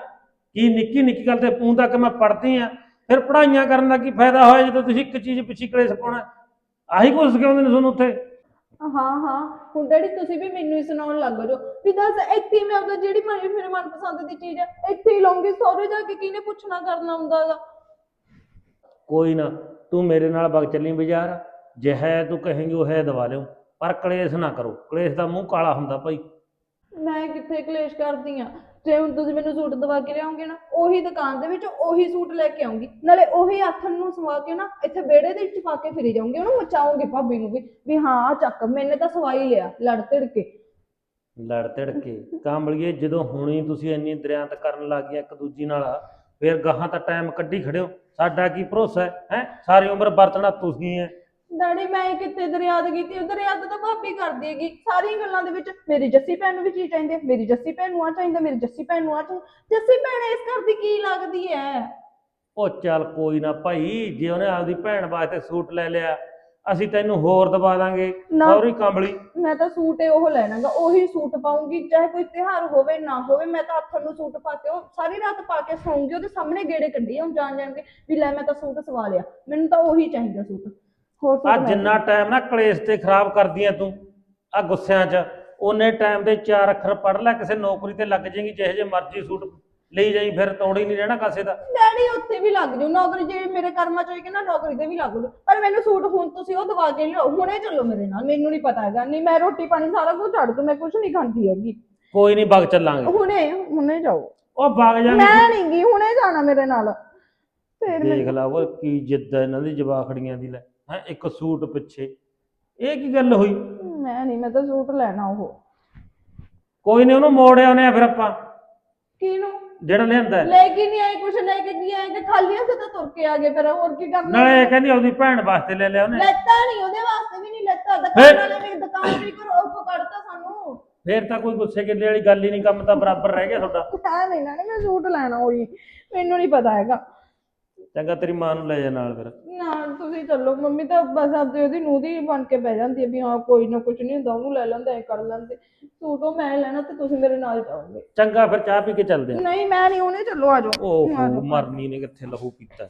ਕੀ ਨਿੱਕੀ ਨਿੱਕੀ ਗੱਲ ਤੇ ਤੂੰ ਤੱਕ ਮੈਂ ਪੜਦੀ ਆ। ਫਿਰ ਪੜਾਈਆਂ ਕਰਨ ਦਾ ਕੀ ਫਾਇਦਾ ਹੋਇਆ ਜਦੋਂ ਤੁਸੀਂ ਇੱਕ ਚੀਜ਼ ਪਿੱਛੇ ਕਲੇਸ਼ ਪਾਉਣਾ? ਆਹੀ ਕੁਝ ਸਿਖਾਉਂਦੇ ਨੇ ਤੁਹਾਨੂੰ ਉੱਥੇ। ਹਾਂ ਹਾਂ। ਹੁਣ ਡੈਡੀ ਤੁਸੀਂ ਵੀ ਮੈਨੂੰ ਹੀ ਸੁਣਾਉਣ ਲੱਗ ਜਾਓ। ਵੀ ਦੱਸ ਇੱਥੇ ਹੀ ਮੈਂ ਜਿਹੜੀ ਮਨ- ਮੇਰੇ ਮਨਪਸੰਦ ਦੀ ਚੀਜ਼ ਹੈ ਇੱਥੇ ਹੀ ਲਵਾਂਗੀ ਸਹੁਰੇ ਜਾ ਕੇ ਕਿਹਨੇ ਪੁੱਛਣਾ ਕਰਨਾ ਹੁੰਦਾ ਹੈਗਾ? ਕੋਈ ਨਾ ਤੂੰ ਮੇਰੇ ਨਾਲ ਵਗ ਚੱਲੀ ਬਾਜ਼ਾਰ। ਜੇ ਹੈ ਤੂੰ ਕਹੇਂਗੀ ਉਹ ਹੈ ਦਵਾ ਲਿਓ। ਪਰ ਕਲੇਸ਼ ਨਾ ਕਰੋ। ਕਲੇਸ਼ ਦਾ ਮੂੰਹ ਕਾਲਾ ਹੁੰਦਾ ਭਾਈ। ਮੈਂ ਕਿੱਥੇ ਕਲੇਸ਼ ਕਰਦੀ ਆ? ਜੇ ਹੁਣ ਤੁਸੀਂ ਮੈਨੂੰ ਸੂਟ ਦਵਾ ਕੇ ਲਿਆਓਗੇ ਨਾ, ਉਹੀ ਦੁਕਾਨ ਦੇ ਵਿੱਚ ਉਹੀ ਸੂਟ ਲੈ ਕੇ ਆਉਂਗੀ। ਨਾਲੇ ਉਹੀ ਆਥਣ ਨੂੰ ਸਵਾ ਕੇ ਨਾ, ਇੱਥੇ ਵਿਹੜੇ ਦੇ ਵਿੱਚ ਪਾ ਕੇ ਫਿਰੀ ਜਾਊਂਗੀ ਉਹਨੂੰ ਮਚਾਉਂਗੀ ਭਾਬੀ ਨੂੰ ਵੀ ਵੀ ਹਾਂ, ਆਹ ਚੱਕ, ਮੈਨੇ ਤਾਂ ਸਵਾਈ ਲਿਆ, ਲੜ ਧੜ ਕੇ। ਲੜ ਤੜ ਕੇ। ਕਾਂਬਲੀਏ, ਜਦੋਂ ਹੁਣੀ ਤੁਸੀਂ ਇੰਨੀ ਦਰਿਆਤ ਕਰਨ ਲੱਗ ਗਏ ਇੱਕ ਦੂਜੀ ਨਾਲ, ਫਿਰ ਗਾਹਾਂ ਤਾਂ ਟਾਈਮ ਕੱਢੀ ਖੜਿਓ। ਸਾਡਾ ਕੀ ਭਰੋਸਾ ਹੈ, ਹੈਂ? ਸਾਰੀ ਉਮਰ ਵਰਤਣਾ ਤੁਸੀਂ ਹੈ। ਡੈਡੀ ਮੈਂ ਕਿੱਥੇ ਦਰਿਆਦ ਕੀਤੀ ਉਹ ਦਰਿਆਦ ਤਾਂ ਭਾਬੀ ਕਰਦੀ ਹੈਗੀ। ਸਾਰੀਆਂ ਗੱਲਾਂ ਦੇ ਵਿੱਚ ਮੇਰੀ ਜੱਸੀ ਭੈਣ ਨੂੰ ਵੀ ਚੀਜ਼ ਚਾਹੀਦੀ ਹੈ ਮੇਰੀ ਜੱਸੀ ਭੈਣ ਨੂੰ ਆ ਚਾਹੀਦਾ ਮੇਰੀ ਜੱਸੀ ਭੈਣ ਨੂੰ ਆ ਚਾਹੀਦਾ। ਜੱਸੀ ਭੈਣ ਇਸ ਘਰ ਦੀ ਕੀ ਲੱਗਦੀ ਹੈ? ਉਹ ਚੱਲ ਕੋਈ ਨਾ ਭਾਈ ਜੇ ਉਹਨੇ ਆਪਦੀ ਭੈਣ ਵਾਸਤੇ ਸੂਟ ਲੈ ਲਿਆ ਅਸੀਂ ਤੈਨੂੰ ਹੋਰ ਦਵਾ ਦਾਂਗੇ। ਨਾ। ਸੌਰੀ ਕੰਬਲੀ। ਮੈਂ ਤਾਂ ਸੂਟ ਹੀ ਉਹ ਲੈਣਾਗਾ ਉਹੀ ਸੂਟ ਪਾਉਂਗੀ ਚਾਹੇ ਕੋਈ ਤਿਉਹਾਰ ਹੋਵੇ ਨਾ ਹੋਵੇ ਮੈਂ ਤਾਂ ਹੱਥਾਂ ਨੂੰ ਸੂਟ ਪਾ ਕੇ ਉਹ ਸਾਰੀ ਰਾਤ ਪਾ ਕੇ ਸੌਂਗੀ ਉਹਦੇ ਸਾਹਮਣੇ ਗੇੜੇ ਕੱਢੀ ਹੁਣ ਜਾਣ ਜਾਣ ਕੇ ਵੀ ਲੈ ਮੈਂ ਤਾਂ ਸੂਟ ਸਵਾ ਲਿਆ। ਮੈਨੂੰ ਤਾਂ ਉਹੀ ਚਾਹੀਦਾ ਸੂਟ। ਹੋਰ ਆ ਮੈਂ- ਜਿੰਨਾ ਟਾਈਮ ਨਾ ਕਲੇਸ਼ ਤੇ ਖਰਾਬ ਕਰਦੀ ਐ ਤੂੰ ਆ ਗੁੱਸਿਆਂ 'ਚ ਉਹਨੇ ਟਾਈਮ ਦੇ ਚਾਰ ਅੱਖਰ ਪੜ੍ਹ ਲੈ ਕਿਸੇ ਨੌਕਰੀ ਤੇ ਲੱਗ ਜਾਏਗੀ ਜਿਹੇ ਜੇ ਮਰਜ਼ੀ ਸੂਟ ਲਈ ਜਾਈ ਫਿਰ ਤੋੜ ਨਹੀਂ ਰਹਿਣਾ ਕਾਸੇ ਦਾ। ਡੈਡੀ ਉੱਥੇ ਵੀ ਲੱਗ ਜਾਊ ਨੌਕਰੀ ਜੇ ਮੇਰੇ ਕਰਮਾਂ ਚ ਕਿ ਨਾ ਨੌਕਰੀ ਤੇ ਵੀ ਲੱਗ ਜਾਊ ਪਰ ਮੈਨੂੰ ਸੂਟ ਹੁਣ ਤੁਸੀਂ ਉਹ ਦਵਾ ਕੇ ਲਿਓ ਹੁਣੇ ਚੱਲੋ ਮੇਰੇ ਨਾਲ ਮੈਨੂੰ ਨਹੀਂ ਪਤਾ ਹੈਗਾ। ਨਹੀਂ ਮੈਂ ਰੋਟੀ ਪਾਣੀ ਸਾਰਾ ਕੁਝ ਛੱਡ ਦੂੰ ਮੈਂ ਕੁਝ ਨਹੀਂ ਖਾਂਦੀ ਹੈਗੀ। ਕੋਈ ਨਹੀਂ ਵਗ ਚੱਲਾਂਗੇ। ਹੁਣੇ ਹੁਣੇ ਜਾਓ। ਉਹ ਜਾਾਂਗੇ ਮੈਂ ਨਹੀਂ ਗਈ ਹੁਣੇ ਜਾਣਾ ਮੇਰੇ ਨਾਲ। ਫੇਰ ਦੇਖ ਲਾ ਉਹ ਕੀ ਜਿੱਦ ਹੈ ਇਹਨਾਂ ਦੀ ਜਵਾਖੜੀਆਂ ਦੀ ਲੈ। ਹੈ ਇੱਕ ਸੂਟ ਪਿੱਛੇ। ਇਹ ਕੀ ਗੱਲ ਹੋਈ? ਮੈਂ ਨਹੀਂ ਮੈਂ ਤਾਂ ਸੂਟ ਲੈਣਾ ਉਹ। ਕੋਈ ਨਹੀਂ ਉਹਨੂੰ ਮੋੜਿਆ ਉਹਨੇ ਫਿਰ ਆਪਾਂ। ਕਿਹਨੂੰ? ਜਿਹੜਾ ਲਿਆਂਦਾ ਹੈ। ਲੈ ਕੇ ਨਹੀਂ ਆਏ ਕੁਛ ਲੈ ਕੇ ਨਹੀਂ ਆਏ? ਕਿ ਖਾਲੀ ਹੱਥ ਤਾਂ ਤੁਰ ਕੇ ਆ ਗਏ ਫਿਰ ਹੋਰ ਕੀ ਕਰਨਾ? ਨਾਲੇ ਇਹ ਕਹਿੰਦੀ ਉਹਦੀ ਭੈਣ ਵਾਸਤੇ ਲੈ ਲਿਆ ਉਹਨੇ। ਲੈਤਾ ਨਹੀਂ ਉਹਦੇ ਵਾਸਤੇ ਵੀ ਨਹੀਂ ਲੈਤਾ? ਦੁਕਾਨ ਵਾਲੇ ਨੇ ਦੁਕਾਨ ਵੀ ਕਰੋ ਉਹ ਕੱਢਤਾ ਸਾਨੂੰ। ਫੇਰ ਤਾਂ ਕੋਈ ਗੁੱਸੇ ਗਿੱਲੇ ਵਾਲੀ ਗੱਲ ਹੀ ਨਹੀਂ ਕੰਮ ਤਾਂ ਬਰਾਬਰ ਰਹਿ ਗਿਆ ਤੁਹਾਡਾ। ਹਾਂ ਨਹੀਂ ਨਾ ਮੈਂ ਸੂਟ ਲੈਣਾ ਹੋਈ ਮੈਨੂੰ ਨਹੀਂ ਪਤਾ ਹੈਗਾ। ਚੰਗਾ ਤੇਰੀ ਮਾਂ ਨੂੰ ਲੈ ਜਾ ਨਾਲ ਫਿਰ। ਨਾ ਤੁਸੀਂ ਚੱਲੋ ਮੰਮੀ ਤਾਂ ਬਸ ਆਪਦੇ ਉਹਦੀ ਨੂੰਹ ਦੀ ਬਣ ਕੇ ਬਹਿ ਜਾਂਦੀ ਹੈ ਵੀ ਹਾਂ ਕੋਈ ਨਾ ਕੁਝ ਨਹੀਂ ਹੁੰਦਾ ਉਹਨੂੰ ਲੈ ਲੈਂਦੇ ਐ ਕਰ ਲੈਂਦੇ। ਸੂਟ ਮੈਂ ਲੈਣਾ ਤੇ ਤੁਸੀਂ ਮੇਰੇ ਨਾਲ ਜਾਓਗੇ। ਚੰਗਾ ਫਿਰ ਚਾਹ ਪੀ ਕੇ ਚੱਲਦੇ ਆ ਨਹੀਂ ਮੈਂ ਨਹੀਂ ਉਹਨੇ ਚੱਲੋ ਆ ਜਾਓ। ਓਹੋ। ਮਰਨੀ ਨੇ ਕਿੱਥੇ ਲਹੂ ਪੀਤਾ।